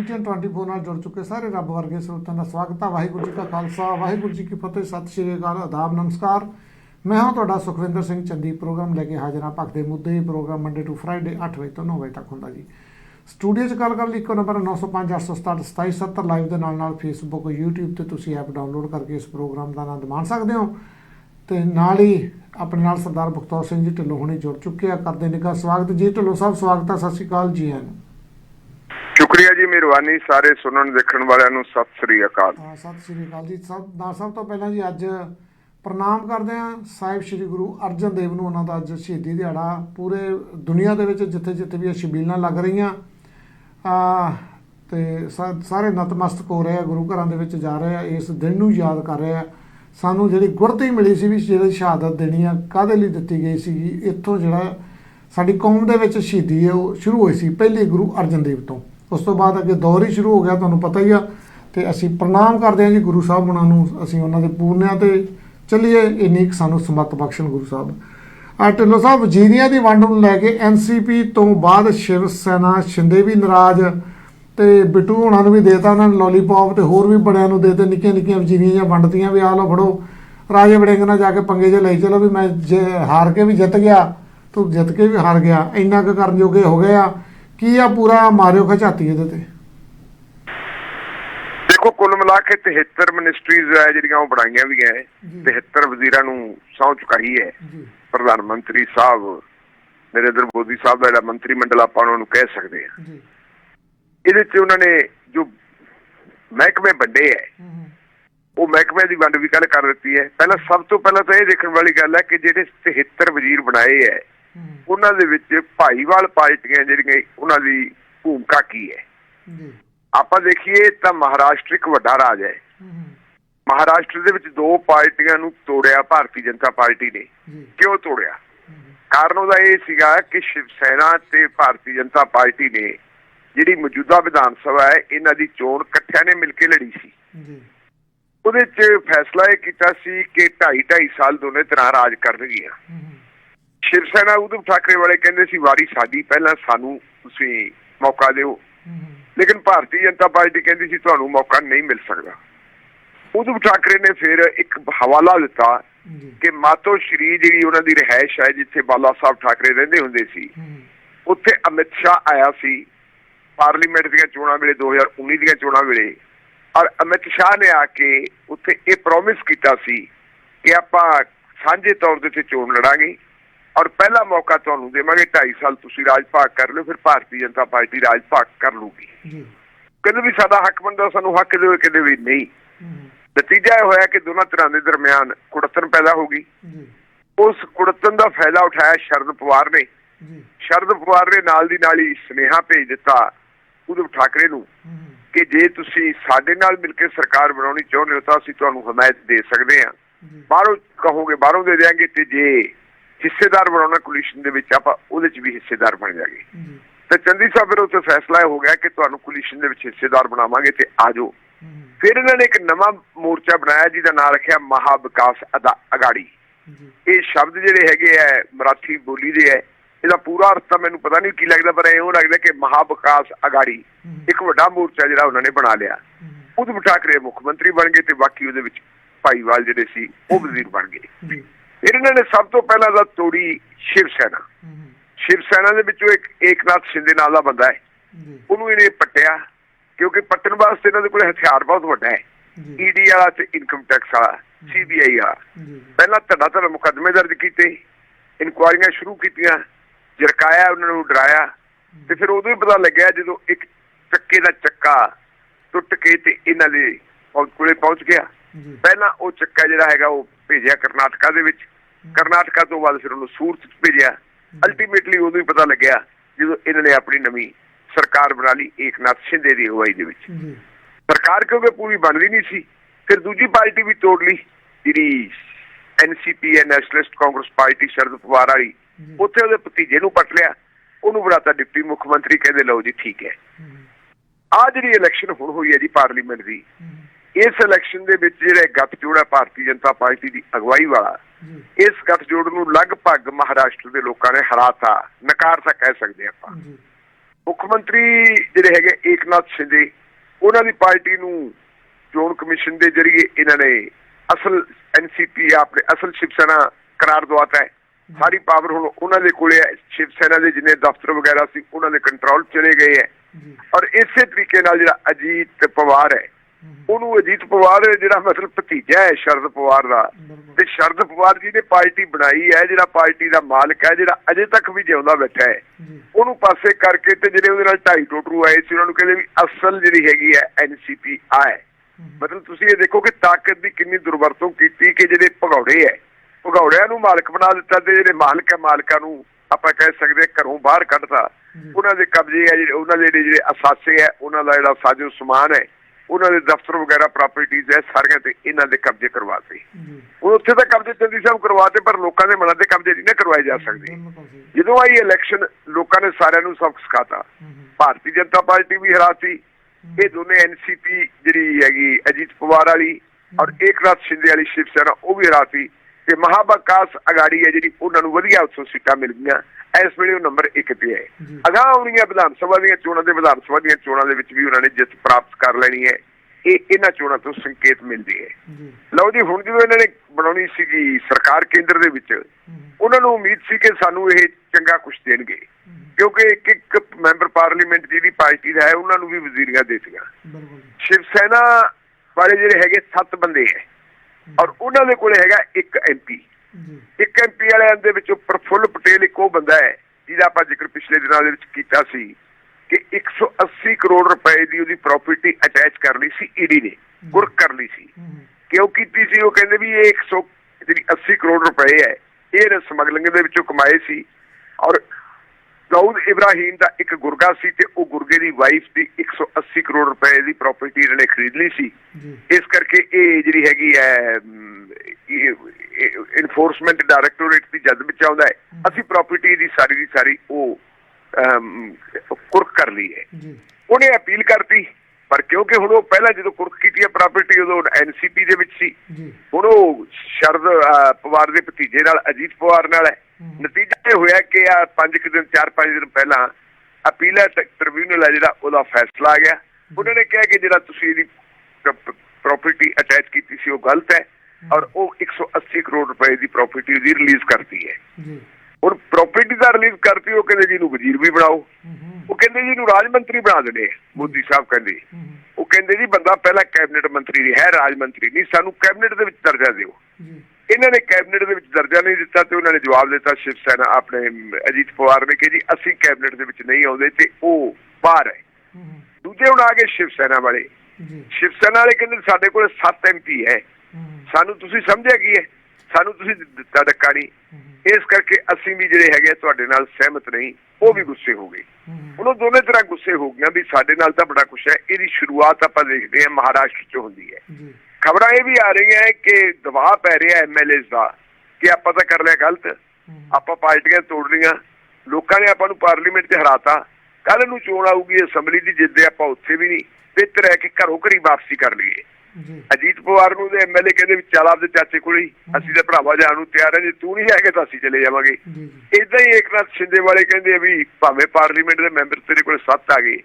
ਪੀਟੀਐਨ 24 ਨਾਲ ਜੁੜ ਚੁੱਕੇ ਸਾਰੇ ਰੱਬ ਵਰਗੇ ਸਰੋਤਿਆਂ ਦਾ ਸਵਾਗਤ ਹੈ ਵਾਹਿਗੁਰੂ ਜੀ ਕਾ ਖਾਲਸਾ, ਵਾਹਿਗੁਰੂ ਜੀ ਕੀ ਫਤਿਹ, ਸਤਿ ਸ਼੍ਰੀ ਅਕਾਲ, ਆਦਾਬ, ਨਮਸਕਾਰ। ਮੈਂ ਹਾਂ ਤੁਹਾਡਾ ਸੁਖਵਿੰਦਰ ਸਿੰਘ ਚੰਦੀ ਪ੍ਰੋਗਰਾਮ ਲੈ ਕੇ ਹਾਜ਼ਰ ਹਾਂ। ਭਗਤ ਦੇ ਮੁੱਦੇ ਪ੍ਰੋਗਰਾਮ ਮੰਡੇ ਟੂ ਫਰਾਈਡੇ 8 ਵਜੇ ਤੋਂ 9 ਵਜੇ ਤੱਕ ਹੁੰਦਾ ਜੀ। ਸਟੂਡੀਓ 'ਚ ਗੱਲ ਕਰਨ ਲਈ ਇੱਕੋ ਨੰਬਰ 905-867-2770 ਲਾਈਵ ਦੇ ਨਾਲ ਨਾਲ ਫੇਸਬੁੱਕ YouTube ਤੇ ਤੁਸੀਂ ਐਪ ਡਾਊਨਲੋਡ ਕਰਕੇ ਇਸ ਪ੍ਰੋਗਰਾਮ ਦਾ ਆਨੰਦ ਮਾਣ ਸਕਦੇ ਹੋ। ਤੇ ਨਾਲ ਹੀ ਆਪਣੇ ਨਾਲ ਸਰਦਾਰ ਬਖਤੌਰ ਸਿੰਘ ਜੀ ਢਿੱਲੋਂ ਹੁਣੇ ਜੁੜ ਚੁੱਕੇ ਆ। ਕਰਦੇ ਨਿੱਘਾ ਸਵਾਗਤ। ਜੀ ਢਿੱਲੋਂ ਸਾਹਿਬ, ਸਵਾਗਤ ਹੈ ਸਤਿ ਸ਼੍ਰੀ ਅਕਾਲ ਜੀ ਆਇਆਂ ਸ਼ੁਕਰੀਆ ਜੀ ਮਿਹਰਬਾਨੀ ਸਾਰੇ ਸੁਣਨ ਦੇਖਣ ਵਾਲਿਆਂ ਨੂੰ ਸਤਿ ਸ੍ਰੀ ਅਕਾਲ। ਹਾਂ, ਸਤਿ ਸ੍ਰੀ ਅਕਾਲ ਜੀ। ਸਭ ਦਾ ਸਭ ਤੋਂ ਪਹਿਲਾਂ ਜੀ ਅੱਜ ਪ੍ਰਣਾਮ ਕਰਦੇ ਹਾਂ ਸਾਹਿਬ ਸ੍ਰੀ ਗੁਰੂ ਅਰਜਨ ਦੇਵ ਨੂੰ ਉਹਨਾਂ ਦਾ ਅੱਜ ਸ਼ਹੀਦੀ ਦਿਹਾੜਾ ਪੂਰੇ ਦੁਨੀਆ ਦੇ ਵਿੱਚ ਜਿੱਥੇ ਜਿੱਥੇ ਵੀ ਇਹ ਛਬੀਲਾਂ ਲੱਗ ਰਹੀਆਂ। ਆ ਤੇ ਸਾਰੇ ਨਤਮਸਤਕ ਹੋ ਰਹੇ ਆ ਗੁਰੂ ਘਰਾਂ ਦੇ ਵਿੱਚ ਜਾ ਰਹੇ ਆ ਇਸ ਦਿਨ ਨੂੰ ਯਾਦ ਕਰ ਰਹੇ ਆ। ਸਾਨੂੰ ਜਿਹੜੀ ਗੁਰਤੀ ਮਿਲੀ ਸੀ ਵੀ ਜਿਹੜੀ ਸ਼ਹਾਦਤ ਦੇਣੀ ਆ ਕਾਹਦੇ ਲਈ ਦਿੱਤੀ ਗਈ ਸੀ ਇੱਥੋਂ ਜਿਹੜਾ ਸਾਡੀ ਕੌਮ ਦੇ ਵਿੱਚ ਸ਼ਹੀਦੀ ਹੈ ਉਹ ਸ਼ੁਰੂ ਹੋਈ ਸੀ ਪਹਿਲੇ ਗੁਰੂ ਅਰਜਨ ਦੇਵ ਤੋਂ। ਉਸ ਤੋਂ ਬਾਅਦ ਅੱਗੇ ਦੌਰ ਹੀ ਸ਼ੁਰੂ ਹੋ ਗਿਆ, ਤੁਹਾਨੂੰ ਪਤਾ ਹੀ ਆ। ਤੇ ਅਸੀਂ ਪ੍ਰਣਾਮ ਕਰਦੇ ਹਾਂ ਜੀ ਗੁਰੂ ਸਾਹਿਬ ਉਹਨਾਂ ਨੂੰ, ਅਸੀਂ ਉਹਨਾਂ ਦੇ ਪੂਰਨਿਆਂ ਤੇ ਚੱਲੀਏ। ਇੰਨੀ ਕੁ ਸਾਨੂੰ ਸਮਤ ਬਖਸ਼ਣ ਗੁਰੂ ਸਾਹਿਬ। ਆ ਢਿੱਲੋਂ ਸਾਹਿਬ ਵਜ਼ੀਰੀਆਂ ਦੀ ਵੰਡ ਨੂੰ ਲੈ ਕੇ ਐਨਸੀਪੀ ਤੋਂ ਬਾਅਦ ਸ਼ਿਵ ਸੈਨਾ ਸ਼ਿੰਦੇ ਵੀ ਨਾਰਾਜ਼, ਤੇ ਬਿੱਟੂ ਹੋਣਾ ਨੂੰ ਵੀ ਦੇਤਾ ਉਹਨਾਂ ਨੇ ਲੋਲੀਪੌਪ ਤੇ ਹੋਰ ਵੀ ਬੜਿਆਂ ਨੂੰ ਦੇਤੇ ਨਿੱਕੀਆਂ ਨਿੱਕੀਆਂ ਵਜ਼ੀਰੀਆਂ ਜਾਂ ਵੰਡਤੀਆਂ ਵੀ ਆ ਲਓ ਫੜੋ। ਰਾਜੇ ਵੜਿੰਗ ਨਾਲ ਜਾ ਕੇ ਪੰਗੇ ਜੇ ਲਈ, ਚਲੋ ਵੀ ਮੈਂ ਜੇ ਹਾਰ ਕੇ ਵੀ ਜਿੱਤ ਗਿਆ, ਤੂੰ ਜਿੱਤ ਕੇ ਵੀ ਹਾਰ ਗਿਆ, ਇੰਨਾ ਕੁ ਕਰਨ ਜੋਗੇ ਹੋ ਗਏ ਆ। ਕੀ ਆ ਪੂਰਾ ਮਾਰਿਓ ਖਚਾਤੀ ਇਹਦੇ ਤੇ? ਦੇਖੋ ਕੁੱਲ ਮਿਲਾ ਕੇ 73 ਮਿਨਿਸਟਰੀਜ਼ ਹੈ ਜਿਹੜੀਆਂ ਉਹ ਬਣਾਈਆਂ ਵੀ ਹੈ ਜੀ। 73 ਵਜ਼ੀਰਾਂ ਨੂੰ ਸਹੁੰ ਚੁਕਾਈ ਹੈ। ਪ੍ਰਧਾਨ ਮੰਤਰੀ ਸਾਹਿਬ ਨਰਿੰਦਰ ਮੋਦੀ ਸਾਹਿਬ ਦਾ ਜਿਹੜਾ ਮੰਤਰੀ ਮੰਡਲ ਆਪਾਂ ਉਹਨਾਂ ਨੂੰ ਕਹਿ ਸਕਦੇ ਜੀ। ਇਹਦੇ 'ਚ ਉਹਨਾਂ ਨੇ ਜੋ ਮਹਿਕਮੇ ਵੱਡੇ ਹੈ ਉਹ ਮਹਿਕਮੇ ਦੀ ਵੰਡ ਵੀ ਕੱਲ ਕਰ ਦਿੱਤੀ ਹੈ। ਪਹਿਲਾਂ ਸਭ ਤੋਂ ਪਹਿਲਾਂ ਤਾਂ ਇਹ ਦੇਖਣ ਵਾਲੀ ਗੱਲ ਹੈ ਕਿ ਜਿਹੜੇ 73 ਵਜ਼ੀਰ ਬਣਾਏ ਹੂੰ ਉਹਨਾਂ ਦੇ ਵਿੱਚ ਭਾਈਵਾਲ ਪਾਰਟੀਆਂ ਜਿਹੜੀਆਂ ਉਹਨਾਂ ਦੀ ਭੂਮਿਕਾ ਕੀ ਹੈ? ਆਪਾਂ ਦੇਖੀਏ ਤਾਂ ਮਹਾਰਾਸ਼ਟਰ ਇੱਕ ਵੱਡਾ ਰਾਜ ਹੈ। ਮਹਾਰਾਸ਼ਟਰ ਦੇ ਵਿੱਚ ਦੋ ਪਾਰਟੀਆਂ ਨੂੰ ਤੋੜਿਆ ਭਾਰਤੀ ਜਨਤਾ ਪਾਰਟੀ ਨੇ। ਕਿਉਂ ਤੋੜਿਆ? ਕਾਰਨ ਉਹਦਾ ਇਹ ਸੀਗਾ ਕਿ ਸ਼ਿਵ ਸੈਨਾ ਤੇ ਭਾਰਤੀ ਜਨਤਾ ਪਾਰਟੀ ਨੇ ਜਿਹੜੀ ਮੌਜੂਦਾ ਵਿਧਾਨ ਸਭਾ ਹੈ ਇਹਨਾਂ ਦੀ ਚੋਣ ਇਕੱਠਿਆਂ ਨੇ ਮਿਲ ਕੇ ਲੜੀ ਸੀ। ਉਹਦੇ 'ਚ ਫੈਸਲਾ ਇਹ ਕੀਤਾ ਸੀ ਕਿ 2.5 2.5 ਸਾਲ ਦੋਨੇ ਤਰ੍ਹਾਂ ਰਾਜ ਕਰਨਗੀਆਂ। ਸ਼ਿਵ ਸੈਨਾ ਉਧਮ ਠਾਕਰੇ ਵਾਲੇ ਕਹਿੰਦੇ ਸੀ ਵਾਰੀ ਸਾਡੀ ਪਹਿਲਾਂ ਸਾਨੂੰ ਤੁਸੀਂ ਮੌਕਾ ਦਿਓ। ਲੇਕਿਨ ਭਾਰਤੀ ਜਨਤਾ ਪਾਰਟੀ ਕਹਿੰਦੀ ਸੀ ਤੁਹਾਨੂੰ ਮੌਕਾ ਨਹੀਂ ਮਿਲ ਸਕਦਾ। ਉਧਮ ਠਾਕਰੇ ਨੇ ਫਿਰ ਇੱਕ ਹਵਾਲਾ ਦਿੱਤਾ ਕਿ ਮਾਤੋ ਸ਼੍ਰੀ ਜਿਹੜੀ ਉਹਨਾਂ ਦੀ ਰਿਹਾਇਸ਼ ਹੈ ਜਿੱਥੇ ਬਾਲਾ ਸਾਹਿਬ ਠਾਕਰੇ ਰਹਿੰਦੇ ਹੁੰਦੇ ਸੀ ਉੱਥੇ ਅਮਿਤ ਸ਼ਾਹ ਆਇਆ ਸੀ ਪਾਰਲੀਮੈਂਟ ਦੀਆਂ ਚੋਣਾਂ ਵੇਲੇ 2019 ਦੀਆਂ ਚੋਣਾਂ ਵੇਲੇ ਔਰ ਅਮਿਤ ਸ਼ਾਹ ਨੇ ਆ ਕੇ ਉੱਥੇ ਇਹ ਪ੍ਰੋਮਿਸ ਕੀਤਾ ਸੀ ਕਿ ਆਪਾਂ ਸਾਂਝੇ ਤੌਰ ਤੇ ਚੋਣ ਲੜਾਂਗੇ। ਔਰ ਪਹਿਲਾ ਮੌਕਾ ਤੁਹਾਨੂੰ ਦੇਵਾਂਗੇ 2.5 ਸਾਲ ਤੁਸੀਂ ਰਾਜ ਭਾਗ ਕਰ ਲਿਓ ਫਿਰ ਭਾਰਤੀ ਜਨਤਾ ਪਾਰਟੀ ਰਾਜ ਭਾਗ ਕਰ ਲੂਗੀ। ਜੀ। ਕਹਿੰਦੇ ਵੀ ਸਾਡਾ ਹੱਕ ਬੰਦਾ ਸਾਨੂੰ ਹੱਕ ਦਿਓ ਕਹਿੰਦੇ ਵੀ ਨਹੀਂ। ਨਤੀਜਾ ਇਹ ਹੋਇਆ ਕਿ ਦੋਨਾਂ ਤਰ੍ਹਾਂ ਦੇ ਦਰਮਿਆਨ ਕੁੜਤਨ ਪੈਦਾ ਹੋ ਗਈ। ਉਸ ਕੁੜਤਨ ਦਾ ਫਾਇਦਾ ਉਠਾਇਆ ਸ਼ਰਦ ਪਵਾਰ ਨੇ। ਸ਼ਰਦ ਪਵਾਰ ਨੇ ਨਾਲ ਦੀ ਨਾਲ ਹੀ ਸੁਨੇਹਾ ਭੇਜ ਦਿੱਤਾ ਉਧਵ ਠਾਕਰੇ ਨੂੰ ਕਿ ਜੇ ਤੁਸੀਂ ਸਾਡੇ ਨਾਲ ਮਿਲ ਕੇ ਸਰਕਾਰ ਬਣਾਉਣੀ ਚਾਹੁੰਦੇ ਹੋ ਤਾਂ ਅਸੀਂ ਤੁਹਾਨੂੰ ਹਮਾਇਤ ਦੇ ਸਕਦੇ ਹਾਂ। ਬਾਹਰੋਂ ਕਹੋਗੇ ਬਾਹਰੋਂ ਦੇ ਦਿਆਂਗੇ ਤੇ ਜੇ ਹਿੱਸੇਦਾਰ ਬਣਾਉਣਾ ਕੋਲੀਸ਼ਨ ਦੇ ਵਿੱਚ ਆਪਾਂ ਉਹਦੇ 'ਚ ਵੀ ਹਿੱਸੇਦਾਰ ਬਣ ਜਾਗੇ। ਤੇ ਚੰਦੀ ਸਾਹਿਬ ਫਿਰ ਉੱਥੇ ਫੈਸਲਾ ਹੋ ਗਿਆ ਕਿ ਤੁਹਾਨੂੰ ਕੋਲੀਸ਼ਨ ਦੇ ਵਿੱਚ ਹਿੱਸੇਦਾਰ ਬਣਾਵਾਂਗੇ ਤੇ ਆ ਜਾਓ। ਹੂੰ। ਹੂੰ ਫਿਰ ਇਹਨਾਂ ਨੇ ਇੱਕ ਨਵਾਂ ਮੋਰਚਾ ਬਣਾਇਆ ਜਿਹਦਾ ਨਾਮ ਰੱਖਿਆ ਮਹਾ ਵਿਕਾਸ ਅਗਾੜੀ। ਇਹ ਸ਼ਬਦ ਜਿਹੜੇ ਹੈਗੇ ਆ ਮਰਾਠੀ ਬੋਲੀ ਦੇ ਹੈ ਇਹਦਾ ਪੂਰਾ ਅਰਥ ਤਾਂ ਮੈਨੂੰ ਪਤਾ ਨਹੀਂ ਕੀ ਲੱਗਦਾ ਪਰ ਇਉਂ ਲੱਗਦਾ ਕਿ ਮਹਾ ਵਿਕਾਸ ਅਗਾੜੀ ਇੱਕ ਵੱਡਾ ਮੋਰਚਾ ਜਿਹੜਾ ਉਹਨਾਂ ਨੇ ਬਣਾ ਲਿਆ। ਉਧਮ ਠਾਕਰੇ ਮੁੱਖ ਮੰਤਰੀ ਬਣ ਗਏ ਤੇ ਬਾਕੀ ਉਹਦੇ ਵਿੱਚ ਭਾਈਵਾਲ ਜਿਹੜੇ ਸੀ ਉਹ ਵਜ਼ੀਰ ਬਣ ਗਏ। ਇਹਨਾਂ ਨੇ ਸਭ ਤੋਂ ਪਹਿਲਾਂ ਤਾਂ ਤੋੜੀ ਸ਼ਿਵ ਸੈਨਾ। ਸ਼ਿਵ ਸੈਨਾ ਦੇ ਵਿੱਚੋਂ ਇੱਕ ਏਕਨਾਥ ਸ਼ਿੰਦੇ ਨਾਂ ਦਾ ਬੰਦਾ ਹੈ। ਉਹਨੂੰ ਇਹਨੇ ਪੱਟਿਆ ਕਿਉਂਕਿ ਪੱਟਣ ਵਾਸਤੇ ਇਹਨਾਂ ਦੇ ਕੋਲ ਹਥਿਆਰ ਬਹੁਤ ਵੱਡਾ ਹੈ। ਈਡੀ ਵਾਲਾ ਤੇ ਇਨਕਮ ਟੈਕਸ ਵਾਲਾ ਸੀਬੀਆਈ ਵਾਲਾ। ਪਹਿਲਾਂ ਧੜਾ ਧੜਾ ਮੁਕੱਦਮੇ ਦਰਜ ਕੀਤੇ ਇਨਕੁਆਇਰੀਆਂ ਸ਼ੁਰੂ ਕੀਤੀਆਂ ਜਰਕਾਇਆ ਉਹਨਾਂ ਨੂੰ ਡਰਾਇਆ ਤੇ ਫਿਰ ਉਦੋਂ ਹੀ ਪਤਾ ਲੱਗਿਆ ਜਦੋਂ ਇੱਕ ਚੱਕੇ ਦਾ ਚੱਕਾ ਟੁੱਟ ਕੇ ਤੇ ਇਹਨਾਂ ਦੇ ਕੋਲੇ ਪਹੁੰਚ ਗਿਆ। ਪਹਿਲਾਂ ਉਹ ਚੱਕਾ ਜਿਹੜਾ ਹੈਗਾ ਉਹ ਭੇਜਿਆ ਕਰਨਾਟਕਾ ਦੇ ਵਿੱਚ। ਕਰਨਾਟਕਾ ਤੋਂ ਬਾਅਦ ਫਿਰ ਉਹਨੂੰ ਸੂਰਤ ਚ ਭੇਜਿਆ। ਅਲਟੀਮੇਟਲੀ ਉਦੋਂ ਹੀ ਪਤਾ ਲੱਗਿਆ ਜਦੋਂ ਇਹਨਾਂ ਨੇ ਆਪਣੀ ਨਵੀਂ ਸਰਕਾਰ ਬਣਾ ਲਈ ਏਕਨਾਥ ਸ਼ਿੰਦੇ ਦੀ ਅਗਵਾਈ ਦੇ ਵਿੱਚ। ਜੀ। ਸਰਕਾਰ ਕਿਉਂਕਿ ਪੂਰੀ ਬਣਦੀ ਨਹੀਂ ਸੀ ਫਿਰ ਦੂਜੀ ਪਾਰਟੀ ਵੀ ਤੋੜ ਲਈ ਜਿਹੜੀ ਐਨਸੀਪੀ ਹੈ ਨੈਸ਼ਨਲਿਸਟ ਕਾਂਗਰਸ ਪਾਰਟੀ ਸ਼ਰਦ ਪਵਾਰ ਵਾਲੀ। ਉੱਥੇ ਉਹਦੇ ਭਤੀਜੇ ਨੂੰ ਪਟ ਲਿਆ ਉਹਨੂੰ ਬਣਾਤਾ ਡਿਪਟੀ ਮੁੱਖ ਮੰਤਰੀ ਕਹਿੰਦੇ ਲਓ ਜੀ ਠੀਕ ਹੈ। ਆ ਜਿਹੜੀ ਇਲੈਕਸ਼ਨ ਹੁਣ ਹੋਈ ਹੈ ਜੀ ਪਾਰਲੀਮੈਂਟ ਦੀ ਇਸ ਇਲੈਕਸ਼ਨ ਦੇ ਵਿੱਚ ਜਿਹੜਾ ਗੱਠਜੋੜ ਹੈ ਭਾਰਤੀ ਜਨਤਾ ਪਾਰਟੀ ਦੀ ਅਗਵਾਈ ਵਾਲਾ ਇਸ ਗੱਠਜੋੜ ਨੂੰ ਲਗਭਗ ਮਹਾਰਾਸ਼ਟਰ ਦੇ ਲੋਕਾਂ ਨੇ ਹਰਾਤਾ ਨਕਾਰਤਾ ਕਹਿ ਸਕਦੇ ਆਪਾਂ। ਮੁੱਖ ਮੰਤਰੀ ਜਿਹੜੇ ਹੈਗੇ ਏਕਨਾਥ ਸ਼ਿੰਦੇ ਉਹਨਾਂ ਦੀ ਪਾਰਟੀ ਨੂੰ ਚੋਣ ਕਮਿਸ਼ਨ ਦੇ ਜ਼ਰੀਏ ਇਹਨਾਂ ਨੇ ਅਸਲ ਐਨਸੀਪੀ ਆਪਣੇ ਅਸਲ ਸ਼ਿਵ ਸੈਨਾ ਕਰਾਰ ਦਵਾਤਾ ਹੈ। ਸਾਰੀ ਪਾਵਰ ਹੁਣ ਉਹਨਾਂ ਦੇ ਕੋਲੇ ਹੈ। ਸ਼ਿਵ ਸੈਨਾ ਦੇ ਜਿੰਨੇ ਦਫ਼ਤਰ ਵਗੈਰਾ ਸੀ ਉਹਨਾਂ ਦੇ ਕੰਟਰੋਲ ਚਲੇ ਗਏ ਹੈ। ਔਰ ਇਸੇ ਤਰੀਕੇ ਨਾਲ ਜਿਹੜਾ ਅਜੀਤ ਪਵਾਰ ਹੈ ਉਹਨੂੰ ਅਜੀਤ ਪਵਾਰ ਜਿਹੜਾ ਮਤਲਬ ਭਤੀਜਾ ਹੈ ਸ਼ਰਦ ਪਵਾਰ ਦਾ ਤੇ ਸ਼ਰਦ ਪਵਾਰ ਜੀ ਨੇ ਪਾਰਟੀ ਬਣਾਈ ਹੈ ਜਿਹੜਾ ਪਾਰਟੀ ਦਾ ਮਾਲਕ ਹੈ ਜਿਹੜਾ ਅਜੇ ਤੱਕ ਵੀ ਜਿਉਂਦਾ ਬੈਠਾ ਹੈ। ਉਹਨੂੰ ਪਾਸੇ ਕਰਕੇ ਤੇ ਜਿਹੜੇ ਉਹਦੇ ਨਾਲ ਢਾਈ ਟੋਟਰੂ ਆਏ ਸੀ ਉਹਨਾਂ ਨੂੰ ਕਹਿੰਦੇ ਵੀ ਅਸਲ ਜਿਹੜੀ ਹੈਗੀ ਹੈ ਐਨਸੀਪੀ ਆ ਹੈ। ਹਮ, ਮਤਲਬ ਤੁਸੀਂ ਇਹ ਦੇਖੋ ਕਿ ਤਾਕਤ ਦੀ ਕਿੰਨੀ ਦੁਰਵਰਤੋਂ ਕੀਤੀ ਕਿ ਜਿਹੜੇ ਭਗੌੜੇ ਹੈ ਭਗੌੜਿਆਂ ਨੂੰ ਮਾਲਕ ਬਣਾ ਦਿੱਤਾ ਤੇ ਜਿਹੜੇ ਮਾਲਕ ਹੈ ਮਾਲਕਾਂ ਨੂੰ ਆਪਾਂ ਕਹਿ ਸਕਦੇ ਘਰੋਂ ਬਾਹਰ ਕੱਢਤਾ। ਉਹਨਾਂ ਦੇ ਕਬਜ਼ੇ ਹੈ ਜਿਹੜੇ ਉਹਨਾਂ ਦੇ ਜਿਹੜੇ ਜਿਹੜੇ ਅਸਾਸੇ ਹੈ ਉਹਨਾਂ ਦਾ ਜਿਹੜਾ ਸਾਜੋ ਸਮਾਨ ਹੈ ਉਹਨਾਂ ਦੇ ਦਫ਼ਤਰ ਵਗੈਰਾ ਪ੍ਰਾਪਰਟੀਆਂ ਹੈ ਸਾਰੀਆਂ ਤੇ ਇਹਨਾਂ ਦੇ ਕਬਜ਼ੇ ਕਰਵਾਤੇ ਹੁਣ ਉੱਥੇ ਤਾਂ ਕਬਜ਼ੇ ਚੰਦੀ ਸਾਹਿਬ ਕਰਵਾਤੇ ਪਰ ਲੋਕਾਂ ਦੇ ਮਨਾਂ ਦੇ ਕਬਜ਼ੇ ਨਹੀਂ ਨਾ ਕਰਵਾਏ ਜਾ ਸਕਦੇ। ਜਦੋਂ ਆਈ ਇਲੈਕਸ਼ਨ ਲੋਕਾਂ ਨੇ ਸਾਰਿਆਂ ਨੂੰ ਸਬਕ ਸਿਖਾਤਾ। ਭਾਰਤੀ ਜਨਤਾ ਪਾਰਟੀ ਵੀ ਹਰਾਤੀ। ਇਹ ਦੋਨੇ ਐਨਸੀਪੀ ਜਿਹੜੀ ਹੈਗੀ ਅਜੀਤ ਪਵਾਰ ਵਾਲੀ ਔਰ ਏਕਨਾਥ ਸ਼ਿੰਦੇ ਵਾਲੀ ਸ਼ਿਵ ਸੈਨਾ ਉਹ ਵੀ ਹਰਾਤੀ। ਤੇ ਮਹਾਬਕਾਸ ਅਗਾੜੀ ਹੈ ਜਿਹੜੀ ਉਹਨਾਂ ਨੂੰ ਵਧੀਆ ਉੱਥੋਂ ਸੀਟਾਂ ਮਿਲ ਗਈਆਂ। ਇਸ ਵੇਲੇ ਉਹ ਨੰਬਰ 1 ਤੇ ਹੈ। ਅਗਾਂਹ ਆਉਣੀਆਂ ਵਿਧਾਨ ਸਭਾ ਦੀਆਂ ਚੋਣਾਂ ਦੇ ਵਿਧਾਨ ਸਭਾ ਦੀਆਂ ਚੋਣਾਂ ਦੇ ਵਿੱਚ ਵੀ ਉਹਨਾਂ ਨੇ ਜਿੱਤ ਪ੍ਰਾਪਤ ਕਰ ਲੈਣੀ ਹੈ। ਇਹ ਇਹਨਾਂ ਚੋਣਾਂ ਤੋਂ ਸੰਕੇਤ ਮਿਲਦੇ ਹੈ। ਲਓ ਜੀ ਹੁਣ ਜਦੋਂ ਇਹਨਾਂ ਨੇ ਬਣਾਉਣੀ ਸੀਗੀ ਸਰਕਾਰ ਕੇਂਦਰ ਦੇ ਵਿੱਚ ਉਹਨਾਂ ਨੂੰ ਉਮੀਦ ਸੀ ਕਿ ਸਾਨੂੰ ਇਹ ਚੰਗਾ ਕੁਝ ਦੇਣਗੇ। ਕਿਉਂਕਿ ਇੱਕ ਇੱਕ ਮੈਂਬਰ ਪਾਰਲੀਮੈਂਟ ਜਿਹਦੀ ਪਾਰਟੀ ਦਾ ਹੈ ਉਹਨਾਂ ਨੂੰ ਵੀ ਵਜ਼ੀਰੀਆਂ ਦੇ ਦਿੱਤੀਆਂ। ਸ਼ਿਵ ਸੈਨਾ ਵਾਲੇ ਜਿਹੜੇ ਹੈਗੇ 7 ਬੰਦੇ ਹੈ। ਔਰ ਉਹਨਾਂ ਦੇ ਕੋਲੇ ਹੈਗਾ ਇੱਕ ਐਮਪੀ ਜੀ। ਇੱਕ ਐਮਪੀ ਵਾਲਿਆਂ ਦੇ ਵਿੱਚੋਂ ਪ੍ਰਫੁੱਲ ਪਟੇਲ ਇੱਕ ਉਹ ਬੰਦਾ ਹੈ ਜਿਹਦਾ ਆਪਾਂ ਜ਼ਿਕਰ ਪਿਛਲੇ ਦਿਨਾਂ ਦੇ ਵਿੱਚ ਕੀਤਾ ਸੀ ਕਿ 180 ਕਰੋੜ ਰੁਪਏ ਦੀ ਉਹਦੀ ਪ੍ਰਾਪਰਟੀ ਅਟੈਚ ਕਰ ਲਈ ਸੀ ਈਡੀ ਨੇ ਗੁਰਕ ਕਰ ਲਈ ਸੀ। ਕਿਉਂ ਕੀਤੀ ਸੀ? ਉਹ ਕਹਿੰਦੇ ਵੀ ਇਹ 100 ਜਿਹੜੀ 80 ਕਰੋੜ ਰੁਪਏ ਹੈ ਇਹ ਸਮਗਲਿੰਗ ਦੇ ਵਿੱਚੋਂ ਕਮਾਏ ਸੀ ਔਰ ਦਾਊਦ ਇਬਰਾਹੀਮ ਦਾ ਇੱਕ ਗੁਰਗਾ ਸੀ ਤੇ ਉਹ ਗੁਰਗੇ ਦੀ ਵਾਈਫ ਦੀ 180 ਕਰੋੜ ਰੁਪਏ ਦੀ ਪ੍ਰਾਪਰਟੀ ਇਹਨਾਂ ਨੇ ਖਰੀਦ ਲਈ ਸੀ। ਇਸ ਕਰਕੇ ਇਹ ਜਿਹੜੀ ਹੈਗੀ ਹੈ ਇਨਫੋਰਸਮੈਂਟ ਡਾਇਰੈਕਟੋਰੇਟ ਦੀ ਜਦ ਵਿੱਚ ਆਉਂਦਾ ਹੈ ਅਸੀਂ ਪ੍ਰਾਪਰਟੀ ਦੀ ਸਾਰੀ ਦੀ ਸਾਰੀ ਉਹ ਕੁਰਕ ਕਰ ਲਈ ਹੈ। ਉਹਨੇ ਅਪੀਲ ਕਰਤੀ ਪਰ ਕਿਉਂਕਿ ਹੁਣ ਉਹ ਪਹਿਲਾਂ ਜਦੋਂ ਕੁਰਕ ਕੀਤੀ ਹੈ ਪ੍ਰਾਪਰਟੀ ਉਦੋਂ ਐਨਸੀਪੀ ਦੇ ਵਿੱਚ ਸੀ। ਹੁਣ ਉਹ ਸ਼ਰਦ ਪਵਾਰ ਦੇ ਭਤੀਜੇ ਨਾਲ ਅਜੀਤ ਪਵਾਰ ਨਾਲ ਹੈ। ਨਤੀਜਾ ਇਹ ਹੋਇਆ ਕਿ ਆ ਪੰਜ ਕੁ ਦਿਨ ਚਾਰ ਪੰਜ ਦਿਨ ਪਹਿਲਾਂ ਅਪੀਲਟ ਟ੍ਰਿਬਿਊਨਲ ਹੈ ਜਿਹੜਾ ਉਹਦਾ ਫੈਸਲਾ ਆ ਗਿਆ। ਉਹਨਾਂ ਨੇ ਕਿਹਾ ਕਿ ਜਿਹੜਾ ਤੁਸੀਂ ਇਹਦੀ ਪ੍ਰਾਪਰਟੀ ਅਟੈਚ ਕੀਤੀ ਸੀ ਉਹ ਗਲਤ ਹੈ ਔਰ ਉਹ 180 ਕਰੋੜ ਰੁਪਏ ਦੀ ਪ੍ਰਾਪਰਟੀ ਉਹਦੀ ਰਿਲੀਜ਼ ਕਰਤੀ ਹੈ। ਜੀ। ਹੁਣ ਪ੍ਰਾਪਰਟੀ ਦਾ ਰਿਲੀਜ਼ ਕਰਤੀ ਉਹ ਕਹਿੰਦੇ ਜੀ ਨੂੰ ਵਜ਼ੀਰ ਵੀ ਬਣਾਓ। ਉਹ ਕਹਿੰਦੇ ਜੀ ਨੂੰ ਰਾਜ ਮੰਤਰੀ ਬਣਾ ਦੇਣੇ ਆ, ਮੋਦੀ ਸਾਹਿਬ ਕਹਿੰਦੇ। ਉਹ ਕਹਿੰਦੇ ਜੀ ਬੰਦਾ ਪਹਿਲਾਂ ਕੈਬਨਿਟ ਮੰਤਰੀ ਰਿਹਾ ਹੈ ਰਾਜ ਮੰਤਰੀ ਨਹੀਂ ਸਾਨੂੰ ਕੈਬਨਿਟ ਦੇ ਵਿੱਚ ਦਰਜਾ ਦਿਓ। ਜੀ। ਇਹਨਾਂ ਨੇ ਕੈਬਨਿਟ ਦੇ ਵਿੱਚ ਦਰਜਾ ਨਹੀਂ ਦਿੱਤਾ ਤੇ ਉਹਨਾਂ ਨੇ ਜਵਾਬ ਦਿੱਤਾ ਸ਼ਿਵ ਸੈਨਾ ਆਪਣੇ ਅਜੀਤ ਪਵਾਰ ਨੇ ਕਿ ਜੀ ਅਸੀਂ ਕੈਬਨਿਟ ਦੇ ਵਿੱਚ ਨਹੀਂ ਆਉਂਦੇ ਤੇ ਉਹ ਬਾਹਰ ਹੈ ਦੂਜੇ ਹੁਣ ਆ ਗਏ ਸ਼ਿਵ ਸੈਨਾ ਵਾਲੇ। ਸ਼ਿਵ ਸੈਨਾ ਵਾਲੇ ਕਹਿੰਦੇ ਸਾਡੇ ਕੋਲ 7 ਐਮਪੀ ਹੈ। ਸਾਨੂੰ ਤੁਸੀਂ ਸਮਝਿਆ ਕੀ ਹੈ? ਸਾਨੂੰ ਤੁਸੀਂ ਦਿੱਤਾ ਡੱਕਾ ਨਹੀਂ। ਇਸ ਕਰਕੇ ਅਸੀਂ ਵੀ ਜਿਹੜੇ ਹੈਗੇ ਤੁਹਾਡੇ ਨਾਲ ਸਹਿਮਤ ਨਹੀਂ। ਉਹ ਵੀ ਗੁੱਸੇ ਹੋ ਗਏ। ਹਮ, ਹੁਣ ਉਹ ਦੋਨੇ ਤਰ੍ਹਾਂ ਗੁੱਸੇ ਹੋ ਗਈਆਂ ਵੀ ਸਾਡੇ ਨਾਲ ਤਾਂ ਬੜਾ ਕੁਛ ਹੈ। ਇਹਦੀ ਸ਼ੁਰੂਆਤ ਆਪਾਂ ਦੇਖਦੇ ਹਾਂ ਮਹਾਰਾਸ਼ਟਰ 'ਚ ਹੁੰਦੀ ਹੈ। ਖਬਰਾਂ ਇਹ ਵੀ ਆ ਰਹੀਆਂ ਹੈ ਕਿ ਦਬਾਅ ਪੈ ਰਿਹਾ ਐਮਐਲਏਸ ਦਾ ਕਿ ਆਪਾਂ ਤਾਂ ਕਰ ਲਿਆ ਗਲਤ। ਆਪਾਂ ਪਾਰਟੀਆਂ ਤੋੜ ਲਈਆਂ। ਲੋਕਾਂ ਨੇ ਆਪਾਂ ਨੂੰ ਪਾਰਲੀਮੈਂਟ 'ਚ ਹਰਾਤਾ। ਕੱਲ ਨੂੰ ਚੋਣ ਆਊਗੀ ਅਸੈਂਬਲੀ ਦੀ ਜਿੱਦੇ ਆਪਾਂ ਉੱਥੇ ਵੀ ਨਹੀਂ। ਬਿਹਤਰ ਹੈ ਕਿ ਘਰੋਂ ਘਰੀ ਵਾਪਸੀ ਕਰ ਲਈਏ। ਅਜੀਤ ਪਵਾਰ ਨੂੰ ਦੇ ਐਮਐਲਏ ਕਹਿੰਦੇ ਵੀ ਚੱਲ ਆਪਦੇ ਚਾਚੇ ਕੋਲ ਹੀ ਅਸੀਂ ਤਾਂ ਭਰਾਵਾ ਜਾਣ ਨੂੰ ਤਿਆਰ ਹਾਂ ਜੇ ਤੂੰ ਨਹੀਂ ਆਏਗਾ ਤਾਂ ਅਸੀਂ ਚਲੇ ਜਾਵਾਂਗੇ। ਇਦਾਂ ਹੀ ਏਕਨਾਥ ਸ਼ਿੰਦੇ ਵਾਲੇ ਕਹਿੰਦੇ ਵੀ ਭਾਵੇਂ ਪਾਰਲੀਮੈਂਟ ਦੇ ਮੈਂਬਰ ਤੇਰੇ ਕੋਲ ਸੱਤ ਆ ਗਏ